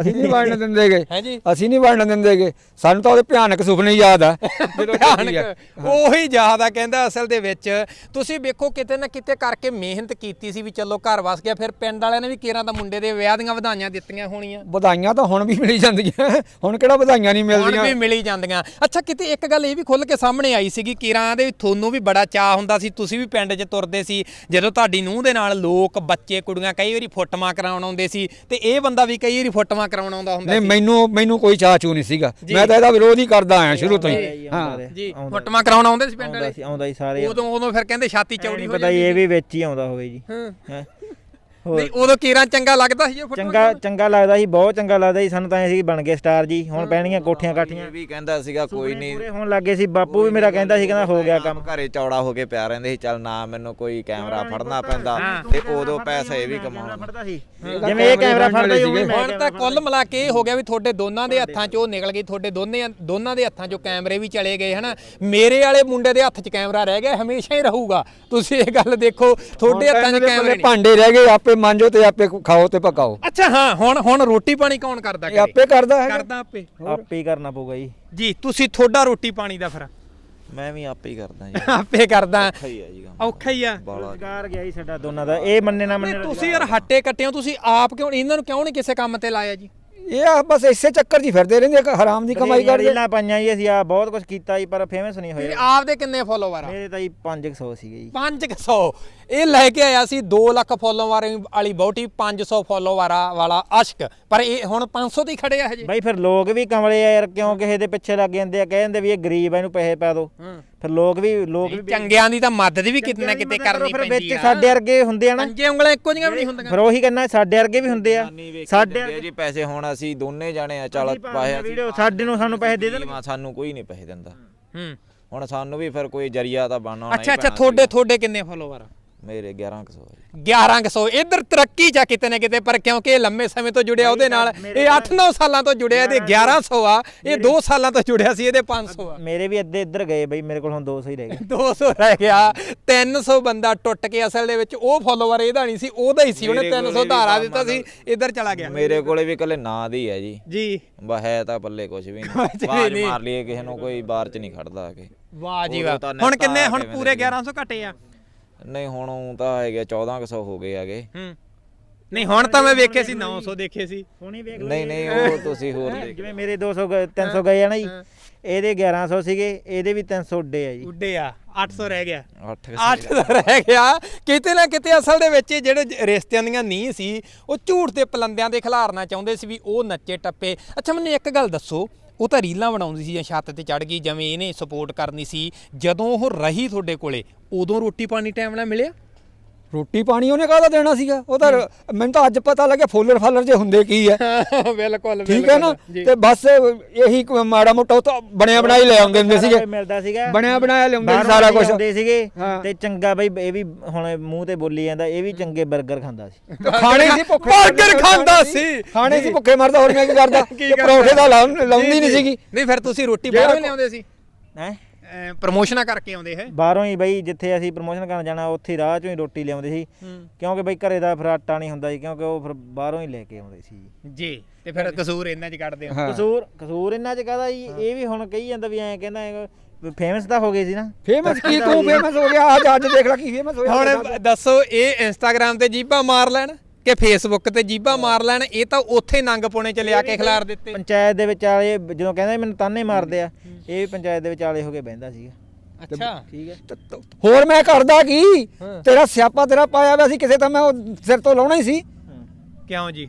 ਅਸੀਂ ਨਹੀਂ ਵੜਨ ਦਿੰਦੇਗੇ <laughs> ਅਸੀਂ ਨਹੀਂ ਵੜਨ ਦਿੰਦੇਗੇ ਸਾਨੂੰ ਤਾਂ ਉਹਦੇ ਭਿਆਨਕ ਸੁਪਨੇ ਯਾਦ ਆ। <laughs> ਜਦੋਂ। ਭਿਆਨਕ ਉਹੀ ਜ਼ਿਆਦਾ ਕਹਿੰਦਾ ਅਸਲ ਦੇ ਵਿੱਚ। ਤੁਸੀਂ ਵੇਖੋ ਕਿਤੇ ਨਾ ਕਿਤੇ ਕਰਕੇ ਮਿਹਨਤ ਕੀਤੀ ਸੀ ਵੀ ਚਲੋ ਘਰ ਵਸ ਗਿਆ। ਫਿਰ ਪਿੰਡ ਵਾਲਿਆਂ ਨੇ ਵੀ ਕੇਰਾਂ ਦਾ ਮੁੰਡੇ ਦੇ ਵਿਆਹ ਦੀਆਂ ਵਧਾਈਆਂ ਦਿੱਤੀਆਂ ਹੋਣੀਆਂ। ਵਧਾਈਆਂ ਤਾਂ ਹੁਣ ਵੀ ਮਿਲੀ ਜਾਂਦੀਆਂ। ਹੁਣ ਕਿਹੜਾ ਵਧਾਈਆਂ ਨਹੀਂ ਹੁਣ ਵੀ ਮਿਲਦੀਆਂ ਮਿਲੀ ਜਾਂਦੀਆਂ। ਅੱਛਾ ਕਿਤੇ ਇੱਕ ਗੱਲ ਇਹ ਵੀ ਖੁੱਲ ਕੇ ਸਾਹਮਣੇ ਆਈ ਸੀਗੀ। ਕੇਰਾਂ ਦੇ ਤੁਹਾਨੂੰ ਵੀ ਬੜਾ ਚਾਹ ਹੁੰਦਾ ਸੀ। ਤੁਸੀਂ ਵੀ ਪਿੰਡ 'ਚ ਤੁਰਦੇ ਸੀ। ਜਦੋਂ ਤੁਹਾਡੀ ਨੂੰਹ ਦੇ ਨਾਲ ਲੋਕ ਬੱਚੇ ਕੁੜੀਆਂ ਕਈ ਵਾਰੀ ਫੁੱਟਮਾ ਕਰਾਉਣ ਆਉਂਦੇ ਸੀ ਤੇ ਇਹ ਬੰਦਾ ਵੀ ਕਈ ਵਾਰੀ ਫੁੱਟਮਾ ਕਰਾਉਣ ਆਉਂਦਾ ਹੁੰਦਾ ਨਹੀਂ ਸੀ। ਮੈਨੂੰ ਮੈਨੂੰ ਕੋਈ ਚਾਹ ਚੂ ਨਹੀਂ ਸੀਗਾ। ਮੈਂ ਤਾਂ ਇਹਦਾ ਵਿਰੋਧ ਹੀ ਕਰਦਾ ਆਇਆ ਸ਼ੁਰੂ ਤੋਂ ਹੀ। ਹਾਂ। ਜੀ ਕਰਾਉਣ ਆਉਂਦੇ ਸੀ ਪਿੰਡ ਆਉਂਦਾ ਵਾਲੇ? ਸੀ ਆਉਂਦਾ ਸੀ ਸਾਰੇ। ਉਦੋਂ ਉਦੋਂ ਫਿਰ ਕਹਿੰਦੇ ਛਾਤੀ ਚੌੜੀ ਹੋ ਪਤਾ ਜੀ ਜਾਂਦੀ ਇਹ ਵੀ ਵਿੱਚ ਹੀ ਆਉਂਦਾ ਹੋਵੇ ਜੀ। ਹਾਂ। ਹੈਂ। ਨਹੀਂ ਉਦੋਂ ਕੀਰਾਂ ਚੰਗਾ ਲੱਗਦਾ ਸੀ ਇਹ ਫੁੱਟਬਾਲ ਚੰਗਾ ਚੰਗਾ ਲੱਗਦਾ ਸੀ ਬਹੁਤ ਚੰਗਾ ਲੱਗਦਾ ਸੀ ਸਾਨੂੰ ਤਾਂ ਐ ਸੀ ਬਣ ਗਏ ਸਟਾਰ ਜੀ ਹੁਣ ਪੈਣੀਆਂ ਕੋਠੀਆਂ ਕਾਠੀਆਂ। ਇਹ ਵੀ ਕਹਿੰਦਾ ਸੀਗਾ ਕੋਈ ਨਹੀਂ। ਪੂਰੇ ਹੋਣ ਲੱਗੇ ਸੀ ਬਾਪੂ ਵੀ ਮੇਰਾ ਕਹਿੰਦਾ ਸੀ ਕਹਿੰਦਾ ਹੋ ਗਿਆ ਕੰਮ। ਘਰੇ ਚੌੜਾ ਹੋ ਕੇ ਪਿਆ ਰਹਿੰਦੇ ਸੀ ਚੱਲ ਨਾ ਮੈਨੂੰ ਕੋਈ ਕੈਮਰਾ ਫੜਨਾ ਪੈਂਦਾ ਤੇ ਉਦੋਂ ਪੈਸੇ ਇਹ ਵੀ ਕਮਾਉਣਾ। ਫੜਦਾ ਸੀ। ਜਿਵੇਂ ਇਹ ਕੈਮਰਾ ਫੜਦਾ ਸੀ ਉਵੇਂ ਮੈਂ ਹੁਣ ਤਾਂ ਕੁੱਲ ਮਿਲਾ ਕੇ ਇਹ ਹੋ ਗਿਆ ਵੀ ਤੁਹਾਡੇ ਦੋਨਾਂ ਦੇ ਹੱਥਾਂ 'ਚੋਂ ਨਿਕਲ ਗਈ ਤੁਹਾਡੇ ਦੋਨੇ ਦੋਨਾਂ ਦੇ ਹੱਥਾਂ 'ਚੋਂ ਕੈਮਰੇ ਵੀ ਚਲੇ ਗਏ ਹਨਾ? ਮੇਰੇ ਵਾਲੇ ਮੁੰਡੇ ਦੇ ਹੱਥ 'ਚ ਕੈਮਰਾ ਰਹਿ ਗਿਆ ਹਮੇਸ਼ਾ ਹੀ ਰਹੂਗਾ। ਤੁਸੀਂ ਇਹ ਗੱਲ ਦੇਖੋ ਤੁਹਾਡੇ ਹੱਥਾਂ 'ਚ ਕੈਮਰੇ ਭਾਂਡੇ ਰਹਿ ਗਏ ਆਪੇ ਮਾਂਜੋ ਤੇ ਆਪੇ ਖਾਓ ਤੇ ਪਕਾਓ। ਅੱਛਾ ਹਾਂ ਹੁਣ ਹੁਣ ਰੋਟੀ ਪਾਣੀ ਕੌਣ ਕਰਦਾ ਇਹ ਘਰੇ? ਆਪੇ ਕਰਦਾ ਹੈਗਾ। ਕਰਦਾ ਆਪੇ। ਆਪੇ ਹੀ ਕਰਨਾ ਪਊਗਾ ਜੀ। ਜੀ ਤੁਸੀਂ ਤੁਹਾਡਾ ਰੋਟੀ ਪਾਣੀ ਦਾ ਫਿਰ? ਮੈਂ ਵੀ ਆਪੇ ਹੀ ਕਰਦਾ ਜੀ। <laughs> ਆਪੇ ਕਰਦਾ। ਔਖਾ ਹੀ ਆ ਜੀ ਕੰਮ। ਔਖਾ ਹੀ ਆ। ਬਾਲਾ ਰੁਜ਼ਗਾਰ ਗਿਆ ਜੀ ਸਾਡਾ ਦੋਨਾਂ ਦਾ। ਇਹ ਮੰਨੇ ਨਾ ਮੰਨੇ ਨਹੀਂ ਤੁਸੀਂ ਯਾਰ ਹੱਟੇ ਕੱਟਿਓ ਤੁਸੀਂ ਆਪ ਕਿਉਂ ਇਹਨਾਂ ਨੂੰ ਕਿਉਂ ਨਹੀਂ ਕਿਸੇ ਕੰਮ ਤੇ ਲਾਇਆ ਜੀ? ਇਹ ਆ ਬਸ ਇਸੇ ਚੱਕਰ 'ਚ ਹੀ ਫਿਰਦੇ ਰਹਿੰਦੇ ਆ, ਹਰਾਮ ਦੀ ਕਮਾਈ ਕਰਦੇ ਰੀਲਾਂ ਪਾਈਆਂ ਜੀ ਅਸੀਂ ਆ ਬਹੁਤ ਕੁਝ ਕੀਤਾ ਜੀ ਪਰ ਫੇਮਸ ਨਹੀਂ ਹੋਏ ਆਪਦੇ ਕਿੰਨੇ ਫੋਲੋਵਰ ਆ? ਮੇਰੇ ਤਾਂ ਜੀ 500 ਸੀਗੇ ਜੀ। 500 ਇਹ ਲੈ ਕੇ ਆਇਆ ਸੀ 2 ਲੱਖ ਫੋਲੋਵਰ ਵਾਲੀ ਬਹੁਤੀ 500 ਫੋਲੋਵਰ ਵਾਲਾ ਅਸ਼ਕ। ਪਰ ਇਹ ਹੁਣ 500 ਤੇ ਹੀ ਖੜੇ ਆ ਹਜੇ। ਬਾਈ ਫਿਰ ਲੋਕ ਵੀ ਕਮਲੇ ਆ ਯਾਰ ਕਿਉਂ ਕਿਸੇ ਦੇ ਪਿੱਛੇ ਲੱਗ ਜਾਂਦੇ ਆ? ਕਹਿੰਦੇ ਵੀ ਇਹ ਗਰੀਬ ਆ ਇਹਨੂੰ ਪੈਸੇ ਪਾ ਦਿਓ। ਫਿਰ ਲੋਕ ਵੀ ਲੋਕ ਵੀ ਚੰਗਿਆਂ ਦੀ ਤਾਂ ਮਦਦ ਵੀ ਕਿਤੇ ਨਾ ਕਿਤੇ ਕਰਨੀ ਫਿਰ ਪੈਂਦੀ ਵਿੱਚ ਆ। ਸਾਡੇ ਵਰਗੇ ਹੁੰਦੇ ਆ ਨਾ। ਪੰਜੇ ਉਂਗਲਾਂ ਇੱਕੋ ਜਿਹੀਆਂ ਵੀ ਨਹੀਂ ਹੁੰਦੀਆਂ। ਫਿਰ ਉਹੀ ਕਹਿੰਦਾ ਸਾਡੇ ਵਰਗੇ ਵੀ ਹੁੰਦੇ ਆ। ਸਾਡੇ ਜੀ ਪੈਸੇ ਹੁਣ ਅਸੀਂ ਦੋਨੇ ਜਾਣੇ ਆ ਚੱਲ ਪੈਸੇ ਵੀਡੀਓ ਸਾਡੇ ਨੂੰ ਸਾਨੂੰ ਪੈਸੇ ਦੇ ਦੇਣ ਸਾਨੂੰ ਕੋਈ ਨਹੀਂ ਪੈਸੇ ਦਿੰਦਾ। ਹੂੰ। ਹੁਣ ਸਾਨੂੰ ਵੀ ਫਿਰ ਕੋਈ ਜਰੀਆ ਤਾਂ ਬਣਨਾ ਅੱਛਾ ਅੱਛਾ ਤੁਹਾਡੇ ਤੁਹਾਡੇ ਕਿੰਨੇ ਫੋਲੋਵਰ ਮੇਰੇ 1100 1100 ਇਧਰ ਤਰੱਕੀ ਜਾ ਕਿਤੇ ਨਾ ਕਿਤੇ ਪਰ ਕਿਉਂਕਿ ਇਹ ਲੰਮੇ ਸਮੇਂ ਤੋਂ ਜੁੜਿਆ ਉਹਦੇ ਨਾਲ ਇਹ 8-9 ਸਾਲਾਂ ਤੋਂ ਜੁੜਿਆ ਇਹਦੇ 1100 ਆ। ਇਹ 2 ਸਾਲਾਂ ਤੋਂ ਜੁੜਿਆ ਸੀ ਇਹਦੇ 500 ਆ। ਮੇਰੇ ਵੀ ਅੱਧੇ ਇੱਧਰ ਗਏ ਬਈ ਮੇਰੇ ਕੋਲ ਹੁਣ 200 ਹੀ ਰਹਿ ਗਏ। 200 ਰਹਿ ਗਿਆ। 300 ਬੰਦਾ ਟੁੱਟ ਕੇ ਅਸਲ ਦੇ ਵਿੱਚ ਉਹ ਫੋਲੋਵਰ ਇਹਦਾ ਨਹੀਂ ਸੀ ਉਹਦਾ ਹੀ ਸੀ। ਉਹਨੇ ਮੇਰੇ 300 ਕੋਲੇ ਧਾਰਾ ਦਿੱਤਾ ਸੀ ਇੱਧਰ ਚਲਾ ਗਿਆ। ਮੇਰੇ ਕੋਲੇ ਵੀ ਕੱਲੇ ਨਾਂ ਦੀ ਹੈ ਜੀ। ਜੀ। ਬਾ ਹੈ ਤਾਂ ਪੱਲੇ ਕੁਝ ਵੀ ਕੁਛ ਨਹੀਂ। ਬਾਜ। ਮਾਰ ਲਈਏ ਕਿਸੇ ਨੂੰ ਕੋਈ ਬਾਹਰ ਚ ਨਹੀਂ ਖੜਦਾ ਆ ਕੇ। ਵਾਹ ਜੀ ਵਾਹ। ਹੁਣ ਕਿੰਨੇ ਹੁਣ ਪੂਰੇ ਮੇਰੇ 1100 ਘਟੇ ਆ। ਨਹੀਂ ਹੁਣ ਊਂ ਤਾਂ ਹੈਗੇ 1400 ਹੋ ਗਏ ਆਗੇ ਹੂੰ। ਨਹੀਂ ਹੁਣ ਤਾਂ ਮੈਂ ਵੇਖੇ ਸੀ 900 ਦੇਖੇ ਸੀ। ਹੁਣੀ ਵੇਖ ਨਹੀਂ ਨਹੀਂ ਉਹ ਤੁਸੀਂ ਹੋਰ ਦੇਖ ਜਿਵੇਂ ਮੇਰੇ 200 ਗਏ 300 ਗਏ ਆ ਨਾ ਜੀ। ਇਹਦੇ 1100 ਸੀਗੇ ਇਹਦੇ ਵੀ 300 ਉੱਡੇ ਆ ਜੀ। ਉੱਡੇ ਆ 800 ਰਹਿ ਗਿਆ। 8 ਅੱਠ ਦਾ ਰਹਿ ਗਿਆ। ਕਿਤੇ ਨਾ ਕਿਤੇ ਅਸਲ ਦੇ ਵਿੱਚ ਜਿਹੜੇ ਰਿਸ਼ਤਿਆਂ ਦੀਆਂ ਨੀਂਹ ਸੀ ਉਹ ਝੂਠ ਤੇ ਪਲੰਦਿਆਂ ਦੇ ਖਿਲਾਰਨਾ ਚਾਹੁੰਦੇ ਸੀ ਵੀ ਉਹ ਨੱਚੇ ਟੱਪੇ। ਅੱਛਾ ਮੈਨੂੰ ਇੱਕ ਗੱਲ ਦੱਸੋ ਉਹ ਤਾਂ ਰੀਲਾਂ ਬਣਾਉਂਦੀ ਸੀ ਜਾਂ ਛੱਤ ਤੇ ਚੜ ਗਈ, ਜਿਵੇਂ ਇਹਨੇ ਸਪੋਰਟ ਕਰਨੀ ਸੀ। ਜਦੋਂ ਉਹ ਰਹੀ ਤੁਹਾਡੇ ਕੋਲੇ, ਉਦੋਂ ਰੋਟੀ ਪਾਣੀ ਟਾਈਮ ਨਾਲ ਮਿਲਿਆ? ਰੋਟੀ ਪਾਣੀ ਉਹਨੇ ਕਾਹਦਾ ਦੇਣਾ ਸੀਗਾ? ਉਹ ਤਾਂ ਮੈਨੂੰ ਤਾਂ ਅੱਜ ਪਤਾ ਲੱਗਿਆ ਫੋਲਰ ਫਾਲਰ ਜੇ ਹੁੰਦੇ ਕੀ ਹੈ <laughs> ਬਿਲਕੁਲ ਠੀਕ ਹੈ ਨਾ? ਤੇ ਬਸ ਇਹੀ ਮਾੜਾ ਮੋਟਾ ਉਹ ਤਾਂ ਬਣਿਆ ਬਣਾਈ ਲੈ ਆਉਂਦੇ ਹੁੰਦੇ ਸੀਗੇ। ਮਿਲਦਾ ਸੀਗਾ। ਬਣਿਆ ਬਣਾਇਆ ਲਿਆਉਂਦੇ ਸਾਰਾ ਕੁਝ ਆਉਂਦੇ ਸੀਗੇ। ਤੇ ਚੰਗਾ ਬਈ ਇਹ ਵੀ ਹੁਣ ਮੂੰਹ ਤੇ ਬੋਲੀ ਜਾਂਦਾ ਇਹ ਵੀ ਚੰਗੇ 버ਗਰ ਖਾਂਦਾ ਸੀ। ਖਾਣੇ ਸੀ ਭੁੱਖੇ 버ਗਰ ਖਾਂਦਾ ਸੀ। ਖਾਣੇ ਸੀ ਭੁੱਖੇ ਮਰਦਾ ਹੋਰ ਮੈਂ ਕੀ ਕਰਦਾ? ਪਰੌਠੇ ਦਾ ਲਾਉਂ- ਲਾਉਂਦੀ ਨਹੀਂ ਸੀਗੀ। ਨਹੀਂ ਫਿਰ ਤੁਸੀਂ ਰੋਟੀ ਬਾਹਰੋਂ ਲਿਆਉਂਦੇ ਸੀ। ਹੈ? ਪ੍ਰਮੋਸ਼ਨਾਂ ਕਰਕੇ ਆਉਂਦੇ ਹੈ। ਬਾਹਰੋਂ ਹੀ ਬਈ ਜਿੱਥੇ ਅਸੀਂ ਪ੍ਰਮੋਸ਼ਨ ਕਰਨ ਜਾਣਾ ਉੱਥੇ ਰਾਹ ਚੋਂ ਹੀ ਰੋਟੀ ਲਿਆਉਂਦੇ ਸੀ। ਕਿਉਂਕਿ ਬਈ ਘਰੇ ਦਾ ਫਿਰ ਆਟਾ ਨਹੀਂ ਹੁੰਦਾ ਸੀ ਕਿਉਂਕਿ ਉਹ ਫਿਰ ਬਾਹਰੋਂ ਹੀ ਲੈ ਕੇ ਆਉਂਦੇ ਸੀ। ਜੀ ਤੇ ਫਿਰ ਕਸੂਰ ਇਹਨਾਂ 'ਚ ਕੱਢਦੇ ਹੋ। ਕਸੂਰ ਕਸੂਰ ਇਹਨਾਂ ਚ ਕਾਹਦਾ ਜੀ? ਇਹ ਵੀ ਹੁਣ ਕਹੀ ਜਾਂਦਾ ਵੀ ਐਂ ਕਹਿੰਦਾ ਫੇਮਸ ਤਾਂ ਹੋ ਗਏ ਸੀ ਨਾ। ਫੇਮਸ ਕੀ ਤੂੰ ਫੇਮਸ ਹੋ ਗਿਆ? ਅੱਜ ਅੱਜ ਦੇਖ ਲੈ ਕੀ ਫੇਮਸ ਹੋਇਆ। ਹੁਣ ਦੱਸੋ ਇਹ ਇੰਸਟਾਗ੍ਰam ਤੇ ਜੀਬਾ ਮਾਰ ਲੈਣ। ਕਿ ਫੇਸਬੁੱਕ ਤੇ ਜੀਬਾ ਮਾਰ ਲੈਣ ਇਹ ਤਾਂ ਉੱਥੇ ਨੰਗ ਪੁਣੇ ਚ ਲਿਆ ਕੇ ਖਿਲਾਰ ਦਿੱਤੇ। ਪੰਚਾਇਤ ਦੇ ਵਿੱਚ ਆਲੇ ਜਦੋਂ ਕਹਿੰਦਾ ਮੈਨੂੰ ਤਾਨੇ ਮਾਰਦੇ ਆ ਇਹ ਵੀ ਪੰਚਾਇਤ ਦੇ ਵਿੱਚ ਆਲੇ ਹੋ ਕੇ ਬਹਿੰਦਾ ਸੀਗਾ। ਅੱਛਾ। ਠੀਕ ਹੈ। ਤ- ਤ- ਹੋਰ ਮੈਂ ਕਰਦਾ ਕੀ? ਤੇਰਾ ਸਿਆਪਾ ਤੇਰਾ ਪਾਇਆ ਹੋਇਆ ਸੀ ਕਿਸੇ ਤਾਂ ਮੈਂ ਉਹ ਸਿਰ ਤੋਂ ਲਾਉਣਾ ਹੀ ਸੀ। ਕਿਉਂ ਜੀ?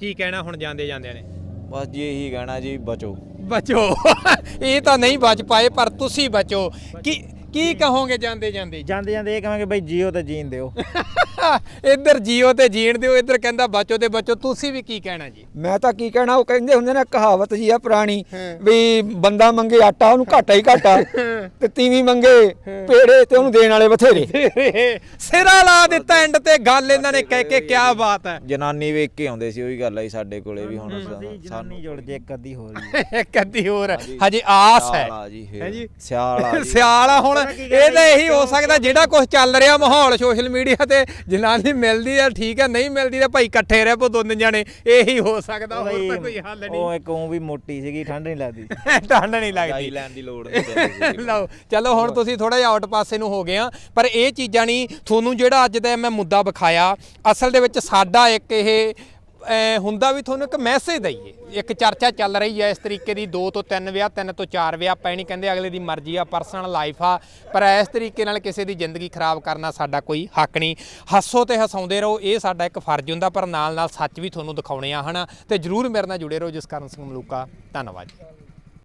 ਕੀ ਕਹਿਣਾ ਹੁਣ ਜਾਂਦੇ ਜਾਂਦੇ ਨੇ? ਬਸ ਜੀ ਇਹੀ ਕਹਿਣਾ ਜੀ ਬਚੋ। ਬਚੋ। <laughs> ਇਹ ਤਾਂ ਨਹੀਂ ਬਚ ਪਾਏ ਪਰ ਤੁਸੀਂ ਬਚੋ ਕੀ ਕੀ ਕਹੋਗੇ ਜਾਂਦੇ ਜਾਂਦੇ? ਜਾਂਦੇ ਜਾਂਦੇ ਇਹ ਕਹਾਂਗੇ ਬਈ ਜੀਓ ਤੇ ਜੀਣ ਦਿਓ। <laughs> ਇੱਧਰ ਜੀਓ ਤੇ ਜੀਣ ਦਿਓ ਇੱਧਰ ਕਹਿੰਦਾ ਬਚੋ ਤੇ ਬਚੋ ਤੁਸੀਂ ਵੀ ਕੀ ਕਹਿਣਾ ਜੀ? ਮੈਂ ਤਾਂ ਕੀ ਕਹਿਣਾ ਉਹ ਕਹਿੰਦੇ ਹੁੰਦੇ ਨੇ ਕਹਾਵਤ ਜੀ ਆ ਪੁਰਾਣੀ ਵੀ ਬੰਦਾ ਮੰਗੇ ਆਟਾ ਉਹਨੂੰ ਘਾਟਾ ਹੀ ਘਾਟਾ ਤੇ ਤੀਵੀਂ ਮੰਗੇ ਪੇੜੇ ਤੇ ਉਹਨੂੰ ਦੇਣ ਵਾਲੇ ਬਥੇਰੇ। ਸਿਰਾ ਲਾ ਦਿੱਤਾ ਐਂਡ ਤੇ ਗੱਲ ਇਹਨਾਂ ਨੇ ਕਹਿ ਕੇ ਕਿਆ ਬਾਤ ਹੈ। ਜਨਾਨੀ ਵੇਖ ਕੇ ਆਉਂਦੇ ਸੀ ਉਹੀ ਗੱਲ ਆਈ ਸਾਡੇ ਕੋਲੇ ਵੀ ਹੁਣ ਸਾਨੂੰ ਜਨਾਨੀ ਜੁੜ ਜੇ ਇੱਕ ਅੱਧੀ ਹੋਰ ਹੀ <laughs> ਇੱਕ ਅੱਧੀ ਹੋਰ ਹਜੇ। ਆਸ ਹੈ। ਸਿਆਲ ਆ ਜੀ ਹੈਂ ਜੀ? ਫੇਰ ਸਿਆਲ ਆ ਸਿਆਲ ਆ ਹੁਣ ਇਹ ਤਾਂ ਇਹੀ ਹੋ ਸਕਦਾ ਜਿਹੜਾ ਕੁਝ ਚੱਲ ਰਿਹਾ ਮਾਹੌਲ ਸੋਸ਼ਲ ਮੀਡੀਆ ਤੇ ਜਨਾਨੀ ਮਿਲਦੀ ਆ ਠੀਕ ਆ ਨਹੀਂ ਮਿਲਦੀ ਤਾਂ ਭਾਈ ਇਕੱਠੇ ਰਹਿ ਪੋ ਦੋਨੇ ਜਾਣੇ ਇਹੀ ਹੋ ਸਕਦਾ ਹੋਰ ਤਾਂ ਕੋਈ ਹੱਲ ਉਹ ਇੱਕ ਉਹ ਵੀ ਮੋਟੀ ਸੀਗੀ ਠੰਡ ਨਹੀਂ ਲੱਗਦੀ। ਨਹੀਂ <laughs> ਠੰਡ ਨਹੀਂ ਲੱਗਦੀ। ਲੈਣ ਦੀ ਲੋੜ ਨਹੀਂ <laughs> ਲਓ ਚਲੋ ਹੁਣ ਤੁਸੀਂ ਥੋੜਾ ਜਿਹਾ ਆਊਟ ਪਾਸੇ ਨੂੰ ਹੋ ਗਏ ਆ ਪਰ ਇਹ ਚੀਜ਼ਾਂ ਨਹੀਂ ਤੁਹਾਨੂੰ ਜਿਹੜਾ ਅੱਜ ਦਾ ਮੈਂ ਮੁੱਦਾ ਵਿਖਾਇਆ ਅਸਲ ਦੇ ਵਿੱਚ ਸਾਡਾ ਇੱਕ ਇਹ ਹੁੰਦਾ ਵੀ ਤੁਹਾਨੂੰ ਇੱਕ ਮੈਸੇਜ ਦਈਏ। ਇੱਕ ਚਰਚਾ ਚੱਲ ਰਹੀ ਹੈ ਇਸ ਤਰੀਕੇ ਦੀ 2 ਤੋਂ 3 ਵਿਆਹ 3 ਤੋਂ 4 ਵਿਆਹ, ਆਪਾਂ ਇਹ ਨਹੀਂ ਕਹਿੰਦੇ ਅਗਲੇ ਦੀ ਮਰਜ਼ੀ ਆ ਪਰਸਨਲ ਲਾਈਫ ਆ। ਪਰ ਇਸ ਤਰੀਕੇ ਨਾਲ ਕਿਸੇ ਦੀ ਜ਼ਿੰਦਗੀ ਖਰਾਬ ਕਰਨਾ ਸਾਡਾ ਕੋਈ ਹੱਕ ਨਹੀਂ। ਹੱਸੋ ਤੇ ਹਸਾਉਂਦੇ ਰਹੋ, ਇਹ ਸਾਡਾ ਇੱਕ ਫਰਜ਼ ਹੁੰਦਾ, ਪਰ ਨਾਲ ਨਾਲ ਸੱਚ ਵੀ ਤੁਹਾਨੂੰ ਦਿਖਾਉਣੇ ਆ, ਹਨਾ? ਤੇ ਜਰੂਰ ਮੇਰੇ ਨਾਲ ਜੁੜੇ ਰਹੋ, ਜਿਸ ਕਾਰਨ ਸਿੰਘ ਮਲੂਕਾ, ਧੰਨਵਾਦ ਜੀ।